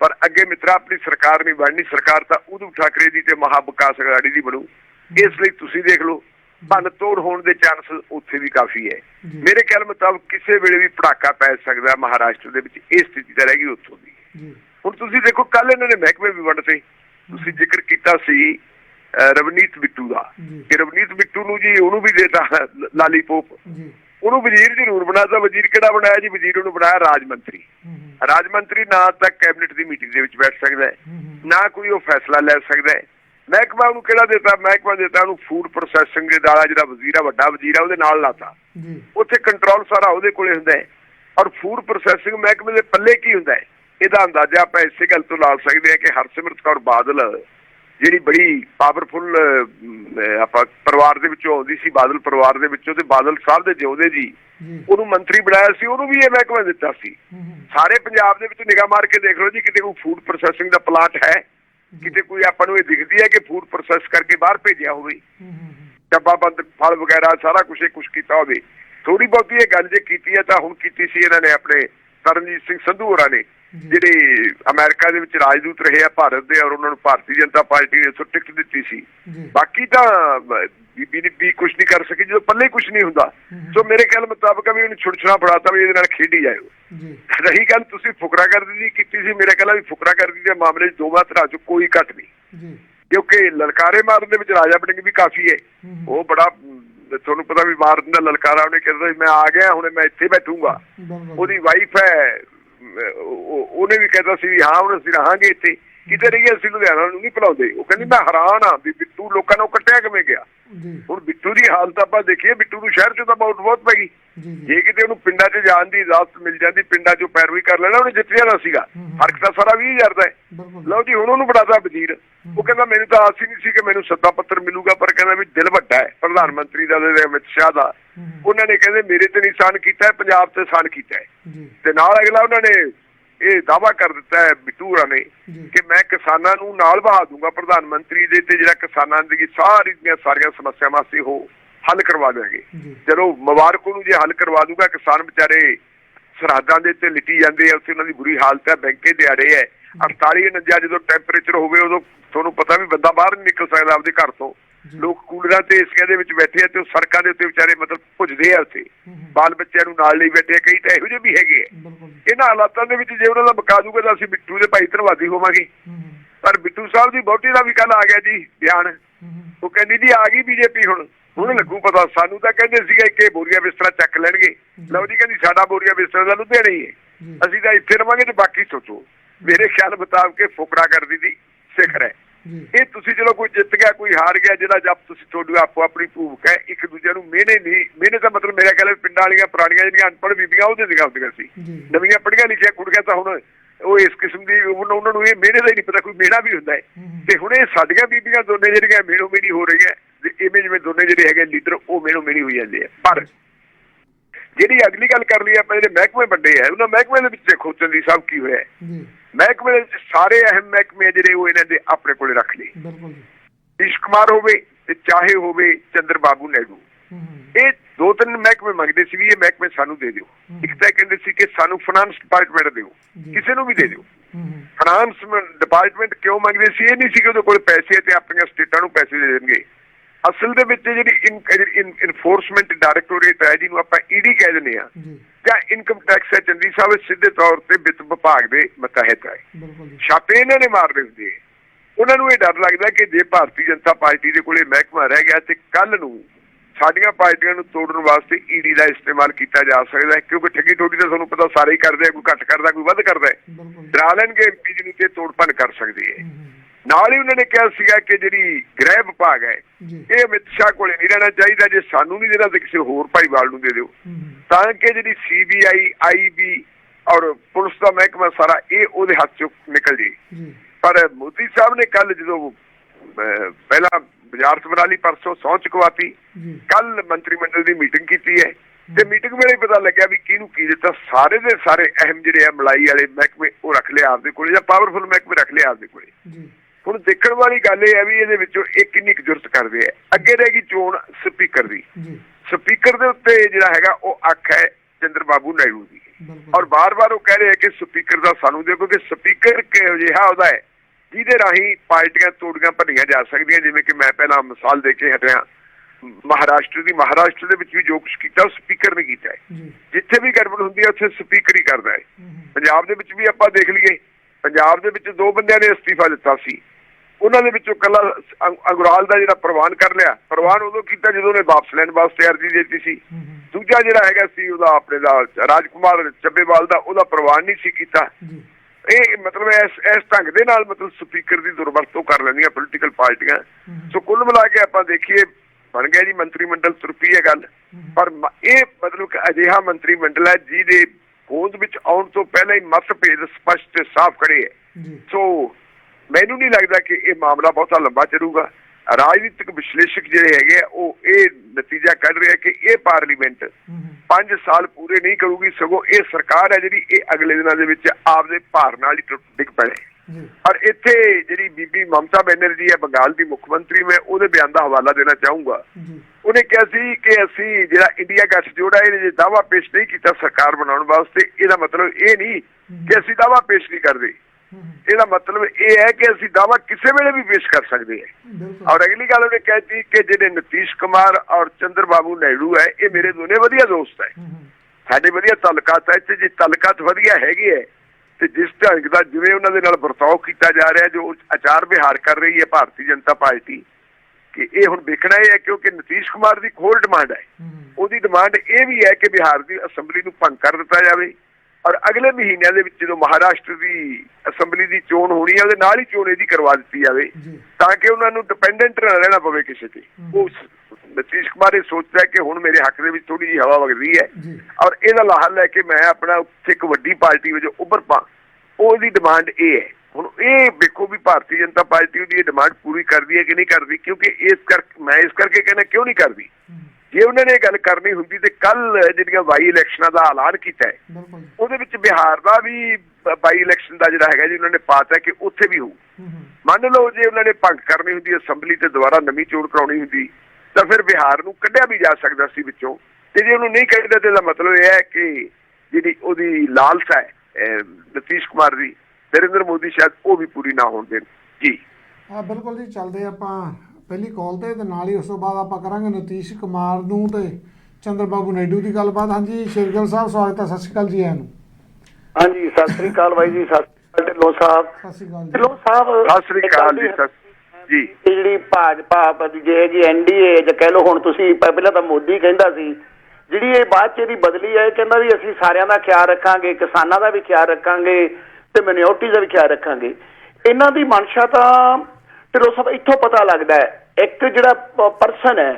ਪਰ ਅੱਗੇ ਮਿੱਤਰਾ ਆਪਣੀ ਸਰਕਾਰ ਨਹੀਂ ਬਣਨੀ ਸਰਕਾਰ ਤਾਂ ਉਧਮ ਠਾਕਰੇ ਦੀ ਤੇ ਮਹਾਬਕਾਸ ਅਗਾੜੀ ਦੀ ਬਣੂ। ਇਸ ਲਈ ਤੁਸੀਂ ਦੇਖ ਲਓ ਭੰਨ ਤੋੜ ਹੋਣ ਦੇ ਚਾਂਸ ਉੱਥੇ ਵੀ ਕਾਫੀ ਹੈ। ਮੇਰੇ ਖਿਆਲ ਮੁਤਾਬਕ ਕਿਸੇ ਵੇਲੇ ਵੀ ਪੜਾਕਾ ਪੈ ਸਕਦਾ ਹੈ ਮਹਾਰਾਸ਼ਟਰ ਦੇ ਵਿੱਚ ਇਹ ਸਥਿਤੀ ਤਾਂ ਰਹਿ ਗਈ ਉੱਥੋਂ ਦੀ। ਹੁਣ ਤੁਸੀਂ ਦੇਖੋ ਕੱਲ ਇਹਨਾਂ ਨੇ ਮਹਿਕਮੇ ਵੀ ਵੰਡਤੇ ਤੁਸੀਂ ਜ਼ਿਕਰ ਕੀਤਾ ਸੀ ਰਵਨੀਤ ਬਿੱਟੂ ਦਾ। ਕਿ ਰਵਨੀਤ ਬਿੱਟੂ ਨੂੰ ਜੀ ਉਹਨੂੰ ਵੀ ਦੇਤਾ ਲਾਲੀਪੋਪ ਜੀ। ਉਹਨੂੰ ਵਜ਼ੀਰ ਜ਼ਰੂਰ ਬਣਾਤਾ ਵਜ਼ੀਰ ਕਿਹੜਾ ਬਣਾਇਆ ਜੀ? ਵਜ਼ੀਰ ਉਹਨੂੰ ਬਣਾਇਆ ਰਾਜ ਮੰਤਰੀ। ਰਾਜ ਮੰਤਰੀ ਨਾ ਤਾਂ ਕੈਬਨਿਟ ਦੀ ਮੀਟਿੰਗ ਦੇ ਵਿੱਚ ਬੈਠ ਸਕਦਾ ਨਾ ਕੋਈ ਉਹ ਫੈਸਲਾ ਲੈ ਸਕਦਾ ਹੈ। ਮਹਿਕਮਾ ਉਹਨੂੰ ਕਿਹੜਾ ਦਿੱਤਾ? ਮਹਿਕਮਾ ਦਿੱਤਾ ਉਹਨੂੰ ਫੂਡ ਪ੍ਰੋਸੈਸਿੰਗ ਦੇ ਦਾਲਾ ਜਿਹੜਾ ਵਜ਼ੀਰ ਆ ਵੱਡਾ ਵਜ਼ੀਰ ਆ ਉਹਦੇ ਨਾਲ ਲਾਤਾ। ਉੱਥੇ ਕੰਟਰੋਲ ਸਾਰਾ ਉਹਦੇ ਕੋਲੇ ਹੁੰਦਾ ਹੈ। ਔਰ ਫੂਡ ਪ੍ਰੋਸੈਸਿੰਗ ਮਹਿਕਮੇ ਦੇ ਪੱਲੇ ਕੀ ਹੁੰਦਾ ਹੈ? ਇਹਦਾ ਅੰਦਾਜ਼ਾ ਆਪਾਂ ਇਸੇ ਗੱਲ ਤੋਂ ਲਾ ਸਕਦੇ ਹਾਂ ਕਿ ਹਰਸਿਮਰਤ ਕੌਰ ਬਾਦਲ ਜਿਹੜੀ ਬੜੀ ਪਾਵਰਫੁਲ ਆਪਾਂ ਪਰਿਵਾਰ ਦੇ ਵਿੱਚੋਂ ਆਉਂਦੀ ਸੀ ਬਾਦਲ ਪਰਿਵਾਰ ਦੇ ਵਿੱਚੋਂ ਤੇ ਬਾਦਲ ਸਾਹਿਬ ਦੇ ਜਿਉਂਦੇ ਜੀ ਉਹਨੂੰ ਮੰਤਰੀ ਬਣਾਇਆ ਸੀ ਉਹਨੂੰ ਵੀ ਇਹ ਮਹਿਕਮਾ ਦਿੱਤਾ ਸੀ। ਸਾਰੇ ਪੰਜਾਬ ਦੇ ਵਿੱਚ ਨਿਗਾਹ ਮਾਰ ਕੇ ਦੇਖ ਲਓ ਜੀ ਕਿਤੇ ਕੋਈ ਫੂਡ ਪ੍ਰੋਸੈਸਿੰਗ ਦਾ ਪਲਾਂਟ ਹੈ ਕਿਤੇ ਕੋਈ ਆਪਾਂ ਨੂੰ ਇਹ ਦਿਖਦੀ ਹੈ ਕਿ ਫੂਡ ਪ੍ਰੋਸੈਸ ਕਰਕੇ ਬਾਹਰ ਭੇਜਿਆ ਹੋਵੇ। ਹਮ, ਡੱਬਾਬੰਦ ਫਲ ਵਗੈਰਾ ਸਾਰਾ ਕੁਝ ਇਹ ਕੁਝ ਕੀਤਾ ਹੋਵੇ। ਥੋੜੀ ਬਹੁਤੀ ਇਹ ਗੱਲ ਜੇ ਕੀਤੀ ਹੈ ਤਾਂ ਹੁਣ ਕੀਤੀ ਸੀ ਇਹਨਾਂ ਨੇ ਆਪਣੇ ਤਰਨਜੀਤ ਸਿੰਘ ਸੰਧੂ ਹੋਰਾਂ ਨੇ। ਜਿਹੜੇ ਅਮਰੀਕਾ ਦੇ ਵਿੱਚ ਰਾਜਦੂਤ ਰਹੇ ਆ ਭਾਰਤ ਦੇ ਔਰ ਉਹਨਾਂ ਨੂੰ ਭਾਰਤੀ ਜਨਤਾ ਪਾਰਟੀ ਨੇ ਟਿਕਟ ਦਿੱਤੀ ਸੀ। ਬਾਕੀ ਤਾਂ ਬੀਬੀ ਨੇ ਵੀ ਕੁਝ ਨਹੀਂ ਕਰ ਸਕੀ ਜਦੋਂ ਪੱਲੇ ਕੁਝ ਨਹੀਂ ਹੁੰਦਾ। ਸੋ ਮੇਰੇ ਖਿਆਲ ਮੁਤਾਬਕ ਵੀ ਉਹਨੂੰ ਛੁੜਛਣਾ ਫੜਾਤਾ ਵੀ ਇਹਦੇ ਨਾਲ ਖੇਡੀ ਜਾਇਓ। ਜੀ। ਰਹੀ ਗੱਲ ਤੁਸੀਂ ਫੁਕਰਾ ਕਰਦੀ ਦੀ ਕੀਤੀ ਸੀ ਮੇਰੇ ਖਿਆਲ ਵੀ ਫੁਕਰਾ ਕਰਦੀ ਦੇ ਮਾਮਲੇ 'ਚ ਦੋਵਾਂ ਤਰ੍ਹਾਂ 'ਚ ਕੋਈ ਘੱਟ ਨਹੀਂ। ਜੀ। ਕਿਉਂਕਿ ਲਲਕਾਰੇ ਮਾਰਨ ਦੇ ਵਿੱਚ ਰਾਜਾ ਬਟਿੰਗ ਵੀ ਕਾਫੀ ਹੈ। ਉਹ ਬੜਾ ਤੁਹਾਨੂੰ ਪਤਾ ਵੀ ਮਾਰਨ ਦਾ ਲਲਕਾਰਾ ਉਹਨੇ ਕਹਿੰਦਾ ਸੀ ਮੈਂ ਆ ਗਿਆ ਹੁਣ ਮੈਂ ਇੱਥੇ ਬੈਠੂੰਗਾ। ਉਹਦੀ ਵਾਈਫ ਹੈ ਉਹਨੇ ਵੀ ਕਹਿੰਦਾ ਸੀ ਵੀ ਹਾਂ ਹੁਣ ਅਸੀਂ ਰਹਾਂਗੇ ਇੱਥੇ। ਕਿਤੇ ਰਹੀਏ ਅਸੀਂ ਲੁਧਿਆਣਾ ਨੂੰ ਨਹੀਂ ਭੁਲਾਉਂਦੇ। ਉਹ ਕਹਿੰਦੀ ਮੈਂ ਹੈਰਾਨ ਆ ਵੀ ਬਿੱਟੂ ਲੋਕਾਂ ਨੂੰ ਕੱਟਿਆ ਕਿਵੇਂ ਗਿਆ? ਹੁਣ ਬਿੱਟੂ ਦੀ ਹਾਲਤ ਆਪਾਂ ਦੇਖੀਏ ਬਿੱਟੂ ਨੂੰ ਸ਼ਹਿਰ 'ਚ ਤਾਂ ਬਹੁਤ ਬਹੁਤ ਪੈ ਗਈ। ਜੀ ਕਿਤੇ ਉਹਨੂੰ ਪਿੰਡਾਂ 'ਚ ਜਾਣ ਦੀ ਇਜਾਜ਼ਤ ਮਿਲ ਜਾਂਦੀ ਪਿੰਡਾਂ 'ਚੋਂ ਪੈਰਵੀ ਕਰ ਲੈਣਾ ਉਹਨੇ ਜਿੱਤ ਜਾਣਾ ਸੀਗਾ। ਫ਼ਰਕ ਤਾਂ ਸਾਰਾ 20000 ਦਾ ਹੈ। ਲਓ ਜੀ ਹੁਣ ਉਹਨੂੰ ਬਣਾਤਾ ਵਜ਼ੀਰ। ਉਹ ਕਹਿੰਦਾ ਮੈਨੂੰ ਤਾਂ ਆਸ ਹੀ ਨਹੀਂ ਸੀ ਕਿ ਮੈਨੂੰ ਸੱਦਾ ਪੱਤਰ ਮਿਲੂਗਾ ਪਰ ਕਹਿੰਦਾ ਵੀ ਦਿਲ ਵੱਡਾ ਹੈ। ਪ੍ਰਧਾਨ ਮੰਤਰੀ ਦਾ ਤੇ ਅਮਿਤ ਸ਼ਾਹ ਦਾ। ਉਹਨਾਂ ਨੇ ਕਹਿੰਦੇ ਮੇਰੇ ਤੇ ਨਿਸ਼ਾਨ ਕੀਤਾ ਹੈ ਪੰਜਾਬ ਤੇ ਸਾਨ ਕੀਤਾ ਹੈ। ਤੇ ਨਾਲ ਅਗਲਾ ਉਹਨਾਂ ਨੇ ਇਹ ਦਾਵਾ ਕਰ ਦਿੱਤਾ ਹੈ ਬਿੱਟੂ ਨੇ ਕਿ ਮੈਂ ਕਿਸਾਨਾਂ ਨੂੰ ਨਾਲ ਬਹਾ ਦੂੰਗਾ ਪ੍ਰਧਾਨ ਮੰਤਰੀ ਦੇ ਤੇ ਜਿਹੜਾ ਕਿਸਾਨਾਂ ਦੀ ਸਾਰੀ ਦੀਆਂ ਸਾਰੀਆਂ ਸਮੱਸਿਆਵਾਂ ਸੀ ਉਹ ਹੱਲ ਕਰਵਾ ਦੇਣਗੇ। ਜੀ। ਚਲੋ ਮੁਬਾਰਕ ਨੂੰ ਜੇ ਹੱਲ ਕਰਵਾ ਦੂਗਾ ਕਿਸਾਨ ਵਿਚਾਰੇ ਸਰਹੱਦਾਂ ਦੇ ਉੱਤੇ ਲਿਟੀ ਜਾਂਦੇ ਆ ਉੱਥੇ ਉਹਨਾਂ ਦੀ ਬੁਰੀ ਹਾਲਤ ਹੈ ਬੈਂਕੇ ਦਿਹਾੜੇ ਹੈ। 48 49 ਜਦੋਂ ਟੈਂਪਰੇਚਰ ਹੋਵੇ ਉਦੋਂ ਤੁਹਾਨੂੰ ਪਤਾ ਵੀ ਬੰਦਾ ਬਾਹਰ ਨਹੀਂ ਨਿਕਲ ਸਕਦਾ ਆਪਦੇ ਘਰ ਤੋਂ। ਲੋਕ ਕੂਲਰਾਂ ਤੇ ਏਸੀਆਂ ਦੇ ਵਿੱਚ ਬੈਠੇ ਆ ਤੇ ਉਹ ਸੜਕਾਂ ਦੇ ਉੱਤੇ ਵਿਚਾਰੇ ਮਤਲਬ ਭੁੱਜਦੇ ਆ ਉੱਥੇ। ਬਾਲ ਬੱਚਿਆਂ ਨੂੰ ਨਾਲ ਲਈ ਬੈਠੇ ਕਈ ਤਾਂ ਇਹੋ ਜਿਹੇ ਵੀ ਹੈਗੇ ਆ। ਇਹਨਾਂ ਹਾਲਾਤਾਂ ਦੇ ਵਿੱਚ ਜੇ ਉਹਨਾਂ ਦਾ ਬਕਾ ਦੂਗਾ ਤਾਂ ਅਸੀਂ ਬਿੱਟੂ ਦੇ ਭਾਈ ਧੰਨਵਾਦੀ ਹੋਵਾਂਗੇ। ਪਰ ਬਿੱਟੂ ਸਾਹਿਬ ਦੀ ਬੋਟੀ ਦਾ ਵੀ ਕੱਲ ਆ ਗਿਆ ਜੀ ਬਿਆਨ। ਉਹ ਕਹਿੰਦੀ ਜੀ ਆ ਗਈ ਬੀਜੇਪੀ ਹੁਣ। ਹੁਣ ਲੱਗੂ ਪਤਾ। ਸਾਨੂੰ ਤਾਂ ਕਹਿੰਦੇ ਸੀਗੇ ਕਿ ਬੋਰੀਆ ਬਿਸਤਰਾ ਚੱਕ ਲੈਣਗੇ। ਲਓ ਜੀ ਕਹਿੰਦੀ ਸਾਡਾ ਬੋਰੀਆ ਬਿਸਤਰਾ ਦਾ ਲੁਧਿਆਣਾ ਹੀ ਹੈ। ਅਸੀਂ ਤਾਂ ਇੱਥੇ ਰਵਾਂਗੇ ਤੇ ਬਾਕੀ ਸੋਚੋ। ਮੇਰੇ ਖਿਆਲ ਮੁਤਾਬਕ ਫੁਕਰਾ ਕਰਦੀ ਦੀ ਸਿਖਰ ਹੈ। ਇਹ ਤੁਸੀਂ ਚਲੋ ਕੋਈ ਜਿੱਤ ਗਿਆ ਕੋਈ ਹਾਰ ਗਿਆ ਜਿਹੜਾ ਜਦ ਤੁਸੀਂ ਤੁਹਾਡੀ ਆਪੋ ਆਪਣੀ ਭੂਮਿਕਾ ਹੈ ਇੱਕ ਦੂਜੇ ਨੂੰ ਮਿਹਨੇ ਨਹੀਂ ਮਿਹਨੇ ਦਾ ਮਤਲਬ ਮੇਰਾ ਖਿਆਲ ਪਿੰਡਾਂ ਵਾਲੀਆਂ ਪੁਰਾਣੀਆਂ ਜਿਹੜੀਆਂ ਅਨਪੜ੍ਹ ਬੀਬੀਆਂ ਉਹਦੇ ਦੀਆਂ ਹੁੰਦੀਆਂ ਸੀ। ਨਵੀਆਂ ਪੜ੍ਹੀਆਂ ਲਿਖੀਆਂ ਕੁੜੀਆਂ ਤਾਂ ਹੁਣ ਉਹ ਇਸ ਕਿਸਮ ਦੀ ਉਹਨਾਂ ਉਹਨਾਂ ਨੂੰ ਇਹ ਮਿਹਨੇ ਦਾ ਹੀ ਨਹੀਂ ਪਤਾ ਕੋਈ ਮਿਹਣਾ ਵੀ ਹੁੰਦਾ ਹੈ। ਤੇ ਹੁਣ ਇਹ ਸਾਡੀਆਂ ਬੀਬੀਆਂ ਦੋਨੇ ਜਿਹੜੀਆਂ ਮੇਨੋ ਮੇਨੀ ਹੋ ਰਹੀਆਂ ਇਵੇਂ ਜਿਵੇਂ ਦੋਨੇ ਜਿਹੜੇ ਹੈਗੇ ਲੀਡਰ ਉਹ ਮੇਨੋ ਮੇਨੀ ਹੋਈ ਜਾਂਦੇ ਆ। ਪਰ ਜਿਹੜੀ ਅਗਲੀ ਗੱਲ ਕਰ ਲਈ ਆਪਾਂ ਜਿਹੜੇ ਮਹਿਕਮੇ ਵੱਡੇ ਆ ਉਹਨਾਂ ਮਹਿਕਮੇ ਦੇ ਵਿੱਚ ਦੇਖੋ ਚੰਦੀ ਸਾਹਿਬ ਕੀ ਹੋਇਆ। ਜੀ। ਮਹਿਕਮੇ ਦੇ ਵਿੱਚ ਸਾਰੇ ਅਹਿਮ ਮਹਿਕਮੇ ਜਿਹੜੇ ਉਹ ਇਹਨਾਂ ਦੇ ਆਪਣੇ ਕੋਲੇ ਰੱਖ ਲਏ। ਬਿਲਕੁਲ ਜੀ। ਈਸ਼ ਕੁਮਾਰ ਹੋਵੇ ਤੇ ਚਾਹੇ ਹੋਵੇ ਚੰਦਰ ਬਾਬੂ ਨਾਇਡੂ। ਇਹ ਦੋ ਤਿੰਨ ਮਹਿਕਮੇ ਮੰਗਦੇ ਸੀ ਵੀ ਇਹ ਮਹਿਕਮੇ ਸਾਨੂੰ ਦੇ ਦਿਓ। ਇੱਕ ਤਾਂ ਕਹਿੰਦੇ ਸੀ ਕਿ ਸਾਨੂੰ ਫਾਈਨਾਂਸ ਡਿਪਾਰਟਮੈਂਟ ਦਿਓ। ਕਿਸੇ ਨੂੰ ਵੀ ਦੇ ਦਿਓ। ਫਾਈਨਾਂਸ ਡਿਪਾਰਟਮੈਂਟ ਕਿਉਂ ਮੰਗਦੇ ਸੀ? ਇਹ ਨਹੀਂ ਸੀ ਕਿ ਉਹਦੇ ਕੋਲ ਪੈਸੇ ਤੇ ਆਪਣੀਆਂ ਸਟੇਟਾਂ ਨੂੰ ਪੈਸੇ ਦੇ ਦੇਣਗੇ। ਅਸਲ ਦੇ ਵਿੱਚ ਜਿਹੜੀ ਇਨਫੋਰਸਮੈਂਟ ਡਾਇਰੈਕਟੋਰੇਟ ਹੈ ਜਿਹਨੂੰ ਆਪਾਂ ਈਡੀ ਕਹਿ ਦਿੰਦੇ ਆ ਜੀ। ਇਨਕਮ ਟੈਕਸ ਹੈ ਚੰਦੀ ਸਾਹਿਬ ਸਿੱਧੇ ਤੌਰ ਤੇ ਵਿੱਤ ਵਿਭਾਗ ਦੇ ਮਤਹਿਤ ਹੈ। ਛਾਪੇ ਇਹਨਾਂ ਨੇ ਮਾਰਨੇ ਹੁੰਦੇ। ਉਹਨਾਂ ਨੂੰ ਇਹ ਡਰ ਲੱਗਦਾ ਕਿ ਜੇ ਭਾਰਤੀ ਜਨਤਾ ਪਾਰਟੀ ਦੇ ਕੋਲੇ ਮਹਿਕਮਾ ਰਹਿ ਗਿਆ ਤੇ ਕੱਲ ਨੂੰ ਸਾਡੀਆਂ ਪਾਰਟੀਆਂ ਨੂੰ ਤੋੜਨ ਵਾਸਤੇ ਈਡੀ ਦਾ ਇਸਤੇਮਾਲ ਕੀਤਾ ਜਾ ਸਕਦਾ ਹੈ ਕਿਉਂਕਿ ਠੱਗੀ ਠੋਡੀ ਤਾਂ ਤੁਹਾਨੂੰ ਪਤਾ ਸਾਰੇ ਹੀ ਕਰਦੇ ਆ ਕੋਈ ਘੱਟ ਕਰਦਾ ਕੋਈ ਵੱਧ ਕਰਦਾ ਹੈ। ਡਰਾ ਲੈਣਗੇ ਐਮਪੀ ਨੂੰ ਤੇ ਤੋੜਪਨ ਕਰ ਸਕਦੇ ਹੈ। ਨਾਲ ਹੀ ਉਹਨਾਂ ਨੇ ਕਿਹਾ ਸੀਗਾ ਕਿ ਜਿਹੜੀ ਗ੍ਰਹਿ ਵਿਭਾਗ ਹੈ ਇਹ ਅਮਿਤ ਸ਼ਾਹ ਕੋਲੇ ਨਹੀਂ ਰਹਿਣਾ ਚਾਹੀਦਾ ਜੇ ਸਾਨੂੰ ਨਹੀਂ ਦੇਣਾ ਤੇ ਕਿਸੇ ਹੋਰ ਭਾਈਵਾਲ ਨੂੰ ਦੇ ਦਿਓ। ਤਾਂ ਕਿ ਜਿਹੜੀ ਸੀਬੀਆਈ ਆਈਬੀ ਔਰ ਪੁਲਿਸ ਦਾ ਮਹਿਕਮਾ ਸਾਰਾ ਇਹ ਉਹਦੇ ਹੱਥ ਚੋਂ ਨਿਕਲ ਜੇ। ਪਰ ਮੋਦੀ ਸਾਹਿਬ ਨੇ ਕੱਲ ਜਦੋਂ ਪਹਿਲਾਂ ਬਾਜ਼ਾਰ ਸਮਰਾਲੀ ਪਰਸੋਂ ਸਹੁੰ ਚੁਕਵਾਤੀ। ਕੱਲ ਮੰਤਰੀ ਮੰਡਲ ਦੀ ਮੀਟਿੰਗ ਕੀਤੀ ਹੈ। ਤੇ ਮੀਟਿੰਗ ਵੇਲੇ ਪਤਾ ਲੱਗਿਆ ਵੀ ਕਿਹਨੂੰ ਕੀ ਦਿੱਤਾ। ਸਾਰੇ ਦੇ ਸਾਰੇ ਅਹਿਮ ਜਿਹੜੇ ਆ ਮਲਾਈ ਵਾਲੇ ਮਹਿਕਮੇ ਉਹ ਰੱਖ ਲਿਆ ਆਪਦੇ ਕੋਲੇ ਜਾਂ ਪਾਵਰਫੁਲ ਮਹਿਕਮੇ ਰੱਖ ਲਿਆ ਆਪਦੇ ਕੋਲੇ। ਜੀ। ਹੁਣ ਦੇਖਣ ਵਾਲੀ ਗੱਲ ਇਹ ਹੈ ਵੀ ਇਹਦੇ ਵਿੱਚੋਂ ਇਹ ਕਿੰਨੀ ਕੁ ਜ਼ਰੂਰਤ ਕਰਦੇ ਆ। ਅੱਗੇ ਰਹੇਗੀ ਚੋਣ ਸਪੀਕਰ ਦੀ। ਸਪੀਕਰ ਦੇ ਉੱਤੇ ਜਿਹੜਾ ਹੈਗਾ ਉਹ ਅੱਖ ਹੈ ਚੰਦਰ ਬਾਬੂ ਨਾਇਡੂ ਦੀ। ਔਰ ਬਾਰ-ਬਾਰ ਉਹ ਕਹਿ ਰਹੇ ਆ ਕਿ ਸਪੀਕਰ ਦਾ ਸਾਨੂੰ ਦਿਓ ਕਿਉਂਕਿ ਸਪੀਕਰ ਕਿਹੋ ਜਿਹਾ ਉਹਦਾ ਹੈ ਜਿਹਦੇ ਰਾਹੀਂ ਪਾਰਟੀਆਂ ਤੋੜੀਆਂ ਭੰਨੀਆਂ ਜਾ ਸਕਦੀਆਂ ਜਿਵੇਂ ਕਿ ਮੈਂ ਪਹਿਲਾਂ ਮਿਸਾਲ ਦੇ ਕੇ ਹਟਿਆ। ਮਹਾਰਾਸ਼ਟਰ ਦੀ ਮਹਾਰਾਸ਼ਟਰ ਦੇ ਵਿੱਚ ਵੀ ਜੋ ਕੁਝ ਕੀਤਾ ਉਹ ਸਪੀਕਰ ਨੇ ਕੀਤਾ ਹੈ। ਜਿੱਥੇ ਵੀ ਗੜਬੜ ਹੁੰਦੀ ਹੈ ਉੱਥੇ ਸਪੀਕਰ ਹੀ ਕਰਦਾ ਹੈ। ਪੰਜਾਬ ਦੇ ਵਿੱਚ ਵੀ ਆਪਾਂ ਦੇਖ ਲਈਏ। ਪੰਜਾਬ ਦੇ ਵਿੱਚ ਦੋ ਬੰਦਿਆਂ ਨੇ ਅਸਤੀਫਾ ਦਿੱਤਾ ਸੀ। ਉਹਨਾਂ ਦੇ ਵਿੱਚੋਂ ਕੱਲਾ ਅਗਰਾਲ ਦਾ ਜਿਹੜਾ ਪ੍ਰਵਾਨ ਕਰ ਲਿਆ। ਪ੍ਰਵਾਨ ਉਦੋਂ ਕੀਤਾ ਜਦੋਂ ਉਹਨੇ ਵਾਪਸ ਲੈਣ ਵਾਸਤੇ ਅਰਜ਼ੀ ਦਿੱਤੀ ਸੀ। ਦੂਜਾ ਜਿਹੜਾ ਹੈਗਾ ਸੀ ਉਹਦਾ ਆਪਣੇ ਦਾ ਰਾਜਕੁਮਾਰ ਚੱਬੇਵਾਲ ਦਾ ਉਹਦਾ ਪ੍ਰਵਾਨ ਨਹੀਂ ਸੀ ਕੀਤਾ। ਇਹ ਮਤਲਬ ਇਸ ਇਸ ਢੰਗ ਦੇ ਨਾਲ ਮਤਲਬ ਸਪੀਕਰ ਦੀ ਦੁਰਵਰਤੋਂ ਕਰ ਲੈਂਦੀਆਂ ਪੋਲੀਟੀਕਲ ਪਾਰਟੀਆਂ। ਸੋ ਕੁੱਲ ਮਿਲਾ ਕੇ ਆਪਾਂ ਦੇਖੀਏ ਬਣ ਗਿਆ ਜੀ ਮੰਤਰੀ ਮੰਡਲ ਤੁਰਪੀ ਹੈ ਗੱਲ ਪਰ ਇਹ ਮਤਲਬ ਕਿ ਅਜਿਹਾ ਮੰਤਰੀ ਮੰਡਲ ਹੈ ਜਿਹਦੇ ਹੋਂਦ ਵਿੱਚ ਆਉਣ ਤੋਂ ਪਹਿਲਾਂ ਹੀ ਮਤਭੇਦ ਸਪਸ਼ਟ ਤੇ ਸਾਫ਼ ਖੜੇ ਹੈ। ਸੋ ਮੈਨੂੰ ਨਹੀਂ ਲੱਗਦਾ ਕਿ ਇਹ ਮਾਮਲਾ ਬਹੁਤਾ ਲੰਬਾ ਚੱਲੂਗਾ। ਰਾਜਨੀਤਿਕ ਵਿਸ਼ਲੇਸ਼ਕ ਜਿਹੜੇ ਹੈਗੇ ਆ ਉਹ ਇਹ ਨਤੀਜਾ ਕੱਢ ਰਹੇ ਕਿ ਇਹ ਪਾਰਲੀਮੈਂਟ ਹਮ, ਹਮ, 5 ਸਾਲ ਪੂਰੇ ਨਹੀਂ ਕਰੂਗੀ। ਸਗੋਂ ਇਹ ਸਰਕਾਰ ਹੈ ਜਿਹੜੀ ਇਹ ਅਗਲੇ ਦਿਨਾਂ ਦੇ ਵਿੱਚ ਆਪਦੇ ਭਾਰ ਨਾਲ ਹੀ ਟੁੱਟ ਡਿੱਗ ਪੈਣੇ ਔਰ ਇੱਥੇ ਜਿਹੜੀ ਬੀਬੀ ਮਮਤਾ ਬੈਨਰਜੀ ਹੈ ਬੰਗਾਲ ਦੀ ਮੁੱਖ ਮੰਤਰੀ ਮੈਂ ਉਹਦੇ ਬਿਆਨ ਦਾ ਹਵਾਲਾ ਦੇਣਾ ਚਾਹੂੰਗਾ। ਉਹਨੇ ਕਿਹਾ ਸੀ ਕਿ ਅਸੀਂ ਜਿਹੜਾ ਇੰਡੀਆ ਗੱਠਜੋੜ ਹੈ ਇਹਨੇ ਜੇ ਦਾਵਾ ਪੇਸ਼ ਨਹੀਂ ਕੀਤਾ ਸਰਕਾਰ ਬਣਾਉਣ ਵਾਸਤੇ ਇਹਦਾ ਮਤਲਬ ਇਹ ਨਹੀਂ ਕਿ ਅਸੀਂ ਦਾਵਾ ਪੇਸ਼ ਨਹੀਂ ਕਰਦੇ। ਇਹਦਾ ਮਤਲਬ ਇਹ ਹੈ ਕਿ ਅਸੀਂ ਦਾਵਾ ਕਿਸੇ ਵੇਲੇ ਵੀ ਪੇਸ਼ ਕਰ ਸਕਦੇ ਹਾਂ। ਔਰ ਅਗਲੀ ਗੱਲ ਉਹਨੇ ਕਹਿਤੀ ਕਿ ਜਿਹੜੇ ਨਤੀਸ਼ ਕੁਮਾਰ ਔਰ ਚੰਦਰ ਬਾਬੂ ਨਾਇਡੂ ਹੈ ਇਹ ਮੇਰੇ ਦੋਨੇ ਵਧੀਆ ਦੋਸਤ ਹੈ। ਸਾਡੇ ਵਧੀਆ ਤਾਲੁਕਾਤ ਹੈ ਤੇ ਜੇ ਤਾਲੁਕਾਤ ਵਧੀਆ ਹੈਗੇ ਹੈ ਤੇ ਜਿਸ ਢੰਗ ਦਾ ਜਿਵੇਂ ਉਹਨਾਂ ਦੇ ਨਾਲ ਵਰਤਾਓ ਕੀਤਾ ਜਾ ਰਿਹਾ ਜੋ ਆਚਾਰ ਵਿਹਾਰ ਕਰ ਰਹੀ ਹੈ ਭਾਰਤੀ ਜਨਤਾ ਪਾਰਟੀ ਕਿ ਇਹ ਹੁਣ ਦੇਖਣਾ ਇਹ ਹੈ ਕਿਉਂਕਿ ਨਤੀਸ਼ ਕੁਮਾਰ ਦੀ ਖੋਲ ਡਿਮਾਂਡ ਹੂੰ, ਉਹਦੀ ਡਿਮਾਂਡ ਇਹ ਵੀ ਹੈ ਕਿ ਬਿਹਾਰ ਦੀ ਅਸੈਂਬਲੀ ਨੂੰ ਭੰਗ ਕਰ ਦਿੱਤਾ ਜਾਵੇ। ਔਰ ਅਗਲੇ ਮਹੀਨਿਆਂ ਦੇ ਵਿੱਚ ਜਦੋਂ ਮਹਾਰਾਸ਼ਟਰ ਦੀ ਅਸੈਂਬਲੀ ਦੀ ਚੋਣ ਹੋਣੀ ਹੈ ਉਹਦੇ ਨਾਲ ਹੀ ਚੋਣ ਇਹਦੀ ਕਰਵਾ ਦਿੱਤੀ ਜਾਵੇ ਤਾਂ ਕਿ ਉਹਨਾਂ ਨੂੰ ਡਿਪੈਂਡੈਂਟ ਨਾ ਰਹਿਣਾ ਪਵੇ ਕਿਸੇ ਤੇ। ਉਹ ਸ- ਨਤੀਸ਼ ਕੁਮਾਰ ਇਹ ਸੋਚਦਾ ਕਿ ਹੁਣ ਮੇਰੇ ਹੱਕ ਦੇ ਵਿੱਚ ਥੋੜੀ ਜਿਹੀ ਹਵਾ ਵਗਦੀ ਹੈ ਔਰ ਇਹਦਾ ਲਾਹਾ ਲੈ ਕੇ ਮੈਂ ਆਪਣਾ ਉੱਥੇ ਇੱਕ ਵੱਡੀ ਪਾਰਟੀ ਵਜੋਂ ਉੱਭਰ ਪਾ। ਉਹਦੀ ਡਿਮਾਂਡ ਇਹ ਹੈ। ਹੁਣ ਇਹ ਵੇਖੋ ਵੀ ਭਾਰਤੀ ਜਨਤਾ ਪਾਰਟੀ ਉਹਦੀ ਇਹ ਡਿਮਾਂਡ ਪੂਰੀ ਕਰਦੀ ਹੈ ਕਿ ਨਹੀਂ ਕਰਦੀ ਕਿਉਂਕਿ ਇਸ ਕਰ ਮੈਂ ਇਸ ਕਰਕੇ ਕਹਿੰਦਾ ਕਿਉਂ ਨਹੀਂ ਕਰਦੀ? ਜੇ ਉਹਨਾਂ ਨੇ ਗੱਲ ਕਰਨੀ ਹੁੰਦੀ ਤੇ ਕੱਲ ਜਿਹੜੀਆਂ ਵਾਈ ਇਲੈਕਸ਼ਨਾਂ ਦਾ ਐਲਾਨ ਕੀਤਾ ਹੈ। ਉਹਦੇ ਵਿੱਚ ਬਿਹਾਰ ਦਾ ਵੀ ਬਾਈ ਇਲੈਕਸ਼ਨ ਦਾ ਜਿਹੜਾ ਹੈਗਾ ਜੀ ਉਹਨਾਂ ਨੇ ਪਾਤਾ ਕਿ ਉੱਥੇ ਵੀ ਹੋਊ। ਹੂੰ, ਹੂੰ, ਮੰਨ ਲਓ ਜੇ ਉਹਨਾਂ ਨੇ ਭੰਗ ਕਰਨੀ ਹੁੰਦੀ ਅਸੈਂਬਲੀ ਤੇ ਦੁਬਾਰਾ ਨਵੀਂ ਚੋਣ ਕਰਾਉਣੀ ਹੁੰਦੀ ਤਾਂ ਫਿਰ ਬਿਹਾਰ ਨੂੰ ਕੱਢਿਆ ਵੀ ਜਾ ਸਕਦਾ ਸੀ ਵਿੱਚੋਂ। ਤੇ ਜੇ ਉਹਨੂੰ ਨਹੀਂ ਕੱਢਦਾ ਤੇ ਇਹਦਾ ਮਤਲਬ ਇਹ ਹੈ ਕਿ ਜਿਹੜੀ ਉਹਦੀ ਲਾਲਸਾ ਹੈ ਨਤੀਸ਼ ਕੁਮਾਰ ਦੀ ਨਰਿੰਦਰ ਮੋਦੀ ਸ਼ਾਇਦ ਉਹ ਵੀ ਪੂਰੀ ਨਾ ਹੋਣ ਦੇਣ। ਜੀ। ਆ ਬਿਲਕੁਲ ਜੀ ਚੱਲਦੇ ਆਪਾਂ ਪਹਿਲੀ ਕਾਲ ਤੇ ਤੇ ਨਾਲ ਹੀ ਉਸ ਤੋਂ ਬਾਅਦ ਆਪਾਂ ਕਰਾਂਗੇ ਨਤੀਸ਼ ਕੁਮਾਰ ਨੂੰ ਤੇ ਚੰਦਰ ਬਾਬੂ ਨਾਇਡੂ ਦੀ ਗੱਲਬਾਤ। ਹਾਂਜੀ ਸ਼ੇਰਗਿੱਲ ਸਾਹਿਬ ਸਵਾਗਤ ਹੈ। ਸਤਿ ਸ਼੍ਰੀ ਅਕਾਲ ਜੀ ਆਇਆਂ ਨੂੰ। ਹਾਂਜੀ ਸਤਿ ਸ੍ਰੀ ਅਕਾਲ ਬਾਈ ਜੀ ਸਤਿ ਸ੍ਰੀ ਅਕਾਲ ਢਿੱਲੋਂ ਸਾਹਿਬ। ਸਤਿ ਸ਼੍ਰੀ ਅਕਾਲ ਜੀ। ਢਿੱਲੋਂ ਸਾਹਿਬ ਸਤਿ ਸ੍ਰੀ ਅਕਾਲ ਜੀ ਸਤਿ ਜੀ। ਜਿਹੜੀ ਭਾਜਪਾ ਜੇ ਜੀ ਐਨਡੀਏ ਜਾਂ ਕਹਿ ਲਓ ਹੁਣ ਤੁਸੀਂ ਪਹਿਲਾਂ ਤਾਂ ਮੋਦੀ ਕਹਿੰਦਾ ਸੀ ਜਿਹੜੀ ਇਹ ਬਾਅਦ ਚ ਇਹਦੀ ਬਦਲੀ ਹੈ ਇਹ ਕਹਿੰਦਾ ਵੀ ਅਸੀਂ ਸਾਰਿਆਂ ਦਾ ਖਿਆਲ ਰੱਖਾਂਗੇ ਕਿਸਾਨਾਂ ਦਾ ਵੀ ਖਿਆਲ ਰੱਖਾਂਗੇ ਤੇ ਮਿਨੋਰਟੀ ਦਾ ਵੀ ਖਿਆਲ ਰੱਖਾਂਗੇ। ਇਹਨਾਂ ਦੀ ਮਨਸ਼ਾ ਤਾਂ ਢਿੱਲੋਂ ਸਾਹਿਬ ਇੱਥੋਂ ਪਤਾ ਲੱਗਦਾ ਹੈ। ਇੱਕ ਜਿਹੜਾ ਪਰਸਨ ਹੈ